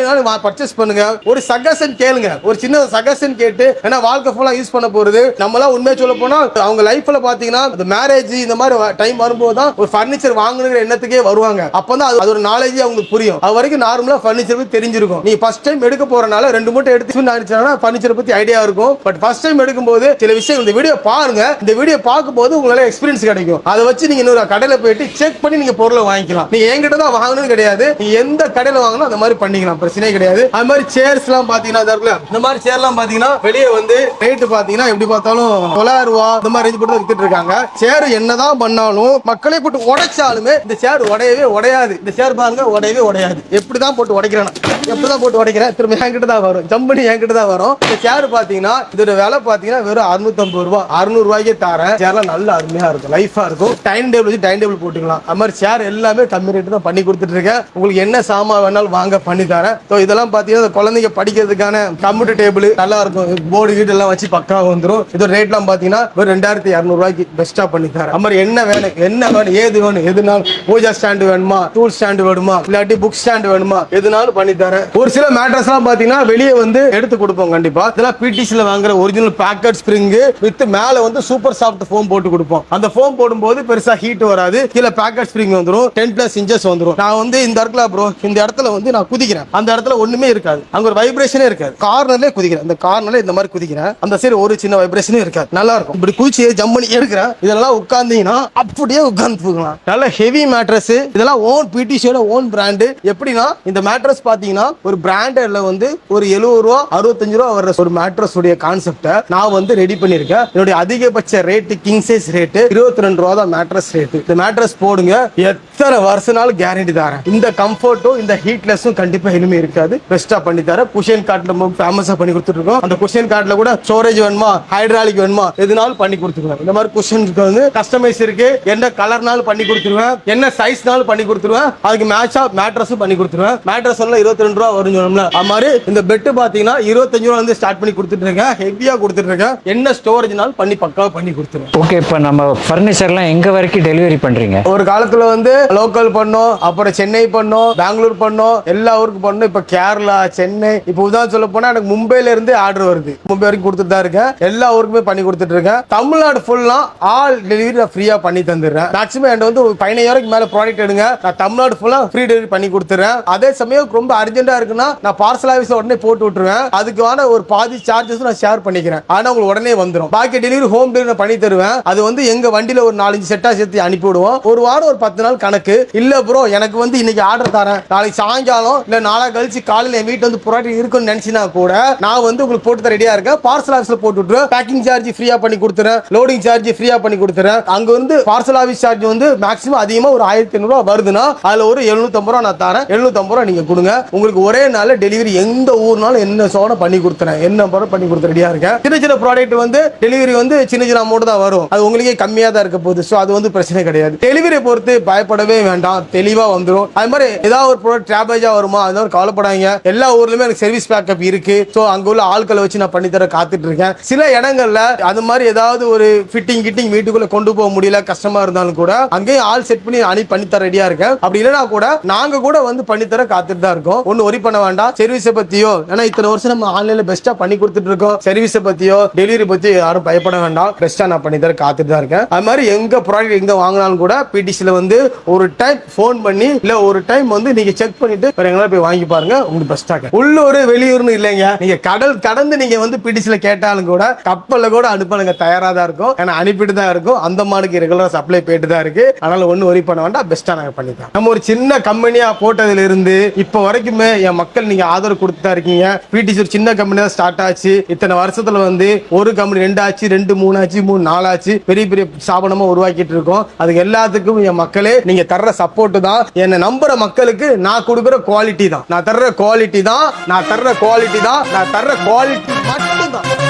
பர்ச்சேஸ் பண்ணுங்க. ஒரு சகசன் கேளுங்க. ஒரு சின்ன சகசன் கேட்டு ஏன்னா வாழ்க்கை ஃபுல்லா யூஸ் பண்ண போறது. நம்மளாம் உண்மையை சொல்ல போனா அவங்க லைஃப்ல பாத்தீங்கன்னா இந்த மேரேஜ் இந்த மாதிரி டைம் வரும்போது தான் ஒரு ஃபர்னிச்சர் வாங்கணுங்கிற எண்ணத்துக்கே வருவாங்க. அப்பதான் அது அது ஒரு நாலேஜ் அவங்களுக்கு புரியும். அது வரைக்கும் நார்மலா ஃபர்னிச்சர் பத்தி தெரிஞ்சிருக்கும். நீ ஃபர்ஸ்ட் டைம் எடுக்க போறனால ரெண்டு மூட்டை எடுத்து நினைச்சாங்கன்னா ஃபர்னிச்சர் பத்தி ஐடியா இருக்கும். பட் ஃபர்ஸ்ட் டைம் எடுக்கும்போது சில விஷயம் இந்த வீடியோ பாருங்க. இந்த வீடியோ பார்க்கும்போது உங்களால எக்ஸ்பீரியன்ஸ் கிடைக்கும். அதை வச்சு நீங்க இன்னொரு கடையில போயிட்டு செக் பண்ணி நீங்க பொருளை வாங்கிக்கலாம். நீங்க என்கிட்ட தான் வாங்கணும்னு கிடையாது. நீ எந்த கடையில வாங்கணும் அந்த மாதிரி பண்ணிக்கலாம். பிரச்சனையே கிடையாது. அது மாதிரி சேர்ஸ் எல்லாம் பாத்தீங்கன்னா இந்த மாதிரி சேர் எல்லாம் பாத்தீங்கன்னா வெளியே வந்து ரேட் பாத்தீங்கன்னா எப்படி பார்த்தாலும் தொள்ளாயிரம் ரூபா இந்த மாதிரி ரேஞ்ச் போட்டு வித்துட்டு இருக்காங்க. சேர் என்னதான் பண்ணாலும் மக்களே போட்டு உடைச்சாலுமே இந்த சேர் உடையவே உடையாது. இந்த சேர் பாருங்க உடையவே உடையாது. எப்படிதான் போட்டு உடைக்கிறேன் எப்படிதான் போட்டு உடைக்கிறேன்? திரும்ப என்கிட்ட தான் வரும். ஜம்பனி என்கிட்ட தான் வரும். இந்த சேர் பாத்தீங்கன்னா இதோட விலை பாத்தீங்கன்னா வெறும் அறுநூத்தம்பது ரூபா. அறுநூறு ரூபாய்க்கே தரேன். சேர்லாம் நல்ல அருமையா இருக்கும். லைஃபா இருக்கும். டைனிங் டேபிள் வச்சு டைனிங் டேபிள் போட்டுக்கலாம். அது மாதிரி சேர் எல்லாமே கம்மி ரேட்டு தான் பண்ணி கொடுத்துட்டு இருக்கேன் உங்களுக்கு என்ன சாமான் வேணாலும் வாங்க பண்ணி தரேன். ஸோ இதெல்லாம் பார்த்தீங்கன்னா இந்த குழந்தைங்க படிக்கிறதுக்கான கம்ப்யூட்டர் டேபிள் நல்லா இருக்கும். போர்டு கீடு எல்லாம் வச்சு பக்கா வந்துடும் இதோட ரேட்லாம் பாத்தீங்கன்னா ஒரு ரெண்டாயிரத்தி இரநூறுவாய்க்கு பெஸ்ட்டாக பண்ணி தரேன். அது மாதிரி என்ன வேணும்? என்ன வேணும்? ஏது வேணும்? எதுனாலும் பூஜா ஸ்டாண்டு வேணுமா? டூல் ஸ்டாண்டு வேணுமா? இல்லாட்டி புக் ஸ்டாண்டு வேணுமா? எதுனாலும் பண்ணி தரேன். ஒரு சில மேட்ரஸ் எல்லாம் பாத்தீங்கன்னா வெளியே வந்து எடுத்து கொடுப்போம் கண்டிப்பா. இதெல்லாம் பிடிசில வாங்குற ஒரிஜினல் பேக்கெட் ஸ்ப்ரிங் வித் மேல வந்து சூப்பர் சாஃப்ட் ஃபோம் போட்டு கொடுப்போம். அந்த ஃபோம் போடும்போது பெருசா ஹீட் வராது. கீழே பேக்கெட் ஸ்ப்ரிங் வந்துடும் டென் பிளஸ் இன்ச்சஸ் வந்துடும் நான் வந்து இந்த இடத்துல ப்ரோ இந்த இடத்துல வந்து நான் குதிக்கிறேன். அந்த இடத்துல ஒண்ணுமே இருக்காது. அங்க ஒரு வைப்ரேஷனே இருக்காது. கார்னர்லேயே குதிக்கிறேன். இந்த கார்னர்ல இந்த மாதிரி குதிக்கிறேன். அந்த சைடு ஒரு சின்ன வைப்ரேஷனே இருக்காது. நல்லா இருக்கும். இப்படி குதிச்சு ஜம் பண்ணி எடுக்கிறேன். இதெல்லாம் உட்காந்தீங்கன்னா அப்படியே உட்காந்து போகலாம் நல்ல ஹெவி மேட்ரஸ் இதெல்லாம் ஓன் பிடிஷியோட ஓன் பிராண்டு எப்படின்னா இந்த மேட்ரஸ் பாத்தீங்கன்னா ஒரு பிராண்டட்ல வந்து ஒரு எழுபது ரூபா அறுபத்தஞ்சு ரூபா வர்ற ஒரு மேட்ரஸ் உடைய கான்செப்டை நான் வந்து ரெடி பண்ணியிருக்கேன். என்னுடைய அதிகபட்ச ரேட்டு கிங் சைஸ் ரேட்டு இருபத்தி ரெண்டு ரூபா தான் மேட்ரஸ் ரேட்டு இந்த மேட்ரஸ் போடுங்க எத்தனை வருஷனாலும் கேரண்டி தரேன். இந்த கம்ஃபர்ட்டும் இந்த ஹீட்லெஸ்ஸும் கண்டிப்பா இனிமே இருக்காது. பெஸ்டா பண்ணி தரேன். குஷன் கார்ட்ல ஃபேமஸா பண்ணி கொடுத்துருக்கோம் அந்த குஷன் கார்ட்ல கூட ஸ்டோரேஜ் வேணுமா ஹைட்ராலிக் வேணுமா எதுனாலும் பண்ணி கொடுத்துருவேன். இந்த மாதிரி குஷனுக்கு வந்து கஸ்டமைஸ் இருக்கு. என்ன கலர்னாலும் பண்ணி கொடுத்துருவேன். என்ன சைஸ்னாலும் பண்ணி கொடுத்துருவேன். அதுக்கு மேட்சா மேட்ரஸும் பண்ணி கொடுத்துருவேன். மேட்ரஸ் எல்லாம் இருபத்தி ரெண்டு ரூபா வரும் சொன்னோம்ல. அது மாதிரி இந்த பெட்டு பாத்தீங்கன்னா இருபத்தஞ்சு ரூபா வந்து ஸ்டார்ட் பண்ணி கொடுத்துட்டு இருக்கேன் ஹெவியா கொடுத்துட்டு இருக்கேன் என்ன ஸ்டோரேஜ்னாலும் பண்ணி பக்காவா பண்ணி கொடுத்துருவேன். ஓகே இப்போ நம்ம ஃபர்னிச்சர்லாம் எங்கே வரைக்கும் டெலிவரி பண்ணுறீங்க ஒரு காலத்துல வந்து லோக்கல் பண்ணோம் அப்புறம் சென்னை பண்ணோம் பெங்களூர் பண்ணோம் எல்லா ஊருக்கு பண்ணோம். இப்ப கேரளா சென்னை இப்ப உதாரணம் சொல்ல போனா எனக்கு மும்பைல இருந்து ஆர்டர் வருது. மும்பை வரைக்கும் கொடுத்துட்டு தான் இருக்கேன். எல்லா ஊருக்குமே பண்ணி கொடுத்துட்டு இருக்கேன். தமிழ்நாடு ஃபுல்லா ஆல் டெலிவரி நான் ஃப்ரீயா பண்ணி தந்துடுறேன். மேக்ஸிமம் என்கிட்ட வந்து ஒரு பதினாயிரம் மேல ப்ராடக்ட் எடுங்க. நான் தமிழ்நாடு ஃபுல்லா ஃப்ரீ டெலிவரி பண்ணி கொடுத்துறேன் அதே சமயம் ரொம்ப அர்ஜென்ட்டாக இருக்குன்னா நான் பார்சல் ஆஃபீஸ் உடனே போட்டு விட்டுருவேன். அதுக்கான ஒரு பாதி சார்ஜஸ் நான் ஷேர் பண்ணிக்கிறேன். ஆனா உங்களுக்கு உடனே வந்துடும் பாக்கி டெலிவரி ஹோம் டெலிவரி பண்ணி தருவேன். அது வந்து எங்க வண்டியில ஒரு நாலஞ்சு செட்டா சேர்த்து அனுப்பி விடுவோம் ஒரு வாரம் ஒரு பத்து நாள் கணக்கு. இல்ல ப்ரோ எனக்கு வந்து இன்னைக்கு ஆர்டர் தரேன். நாளைக்கு சாயங்காலம் இல்ல நாளா கழிச்சு காலையில் என் வீட்டு வந்து ப்ராடக்ட் இருக்குன்னு நினைச்சினா கூட நான் வந்து உங்களுக்கு போட்டு ரெடியா இருக்கேன். பார்சல் ஆஃபீஸ்ல போட்டு விட்டுருவேன். பேக்கிங் சார்ஜ் ஃப்ரீயா பண்ணி கொடுத்துறேன். லோடிங் சார்ஜ் ஃப்ரீயா பண்ணி கொடுத்துறேன். அங்க வந்து பார்சல் ஆஃபீஸ் சார்ஜ் வந்து மேக்ஸிமம் அதிகமா ஒரு ஆயிரத்தி ஐநூறு வருதுன்னா அதுல ஒரு எழுநூத்தம்பது ரூபா நான் தரேன். எழுநூத்தம்பது ரூபா நீங்க கொடுங்க. உங்களுக்கு ஒரே நாள் டெலிவரி எந்த ஊர்னாலும் என்ன சோனை பண்ணி கொடுத்துறேன். என்ன பண்ணி கொடுத்து ரெடியா இருக்கேன். சின்ன சின்ன ப்ராடக்ட் வந்து டெலிவரி வந்து சின்ன சின்ன அமௌண்ட் தான் வரும். அது உங்களுக்கே கம்மியா தான் இருக்க போகுது. ஸோ அது வந்து பிரச்சனை கிடையாது. டெலிவரி பொறுத்து பயப்படவே வேண்டாம். தெளிவா வந்துடும் அது மாதிரி ஏதாவது ஒரு ப்ராடக்ட் டேமேஜா வருமா? அது மாதிரி கவலைப்படாதீங்க. எல்லா ஊர்லயுமே எனக்கு சர்வீஸ் பேக்கப் இருக்கு. ஸோ அங்க உள்ள ஆட்களை வச்சு நான் பண்ணி தர காத்துட்டு இருக்கேன். சில இடங்கள்ல அது மாதிரி ஏதாவது ஒரு ஃபிட்டிங் கிட்டிங் வீட்டுக்குள்ள கொண்டு போக முடியல கஷ்டமா இருந்தாலும் கூட அங்கேயும் ஆள் செட் பண்ணி அனுப்பி பண்ணி தர ரெடியா இருக்கேன். அப்படி இல்லைனா கூட நாங்க கூட வந்து பண்ணி தர காத்துட்டு தான் இருக்கோம். ஒன்னும் ஒரி பண்ண வேண்டாம். சர்வீஸை பத்தியோ ஏன்னா இத்தனை வருஷம் நம்ம ஆன்லைன்ல பெஸ்ட்டாக பண்ணி கொடுத்துட்டு இருக்கோம். சர்வீஸை பத்தியோ டெலிவரி பத்தி யாரும் பயப்பட வேண்டாம். பெஸ்ட்டாக நான் பண்ணி தர காத்துட்டு தான் இருக்கேன். அது மாதிரி எங்க ப்ராடக்ட் எங்க வாங்கினாலும் கூட பிடிசில வந்து ஒரு டைம் ஃபோன் பண்ணி இல்ல ஒரு டைம் வந்து நீங்க செக் பண்ணிட்டு வேற போய் வாங்கி பாருங்க. உங்களுக்கு பெஸ்ட்டாக உள்ளூர் வெளியூர்னு இல்லைங்க. நீங்க கடல் கடந்து நீங்க வந்து பிடிசில கேட்டாலும் கூட கப்பல்ல கூட அனுப்பணுங்க. தயாராக தயாரா தான் இருக்கும். ஏன்னா அனுப்பிட்டு தான் இருக்கும். அந்த மாடுக்கு ரெகுலரா சப்ளை போயிட்டு தான் இருக்கு. அதனால ஒன்றும் ஒரி பண்ண வேண்டாம். பெஸ்ட்டாக நாங்க பண்ணிக்கலாம். நம்ம ஒரு சின்ன கம்பெனியா போட்டதுல இருந்து இப்போ வரைக்குமே என் மக்கள் நீங்க ஆதரவு கொடுத்துட்டா இருக்கீங்க. பிடிசி ஒரு சின்ன கம்பெனி தான் ஸ்டார்ட் ஆச்சு. இத்தனை வருஷத்துல வந்து ஒரு கம்பெனி ரெண்டு ஆச்சு ரெண்டு மூணு ஆச்சு மூணு நாளாச்சு. ஆச்சு பெரிய பெரிய ஸ்தாபனமா உருவாக்கிட்டு இருக்கோம் அதுக்கு எல்லாத்துக்கும் என் மக்களே நீங்க தர்ற சப்போர்ட் தான். என்னை நம்புற மக்களுக்கு நான் கொடுக்குற குவாலிட்டி தான். நான் தர்ற குவாலிட்டி தான். நான் தர்ற குவாலிட்டி தான். நான் தர்ற குவாலிட்டி தான்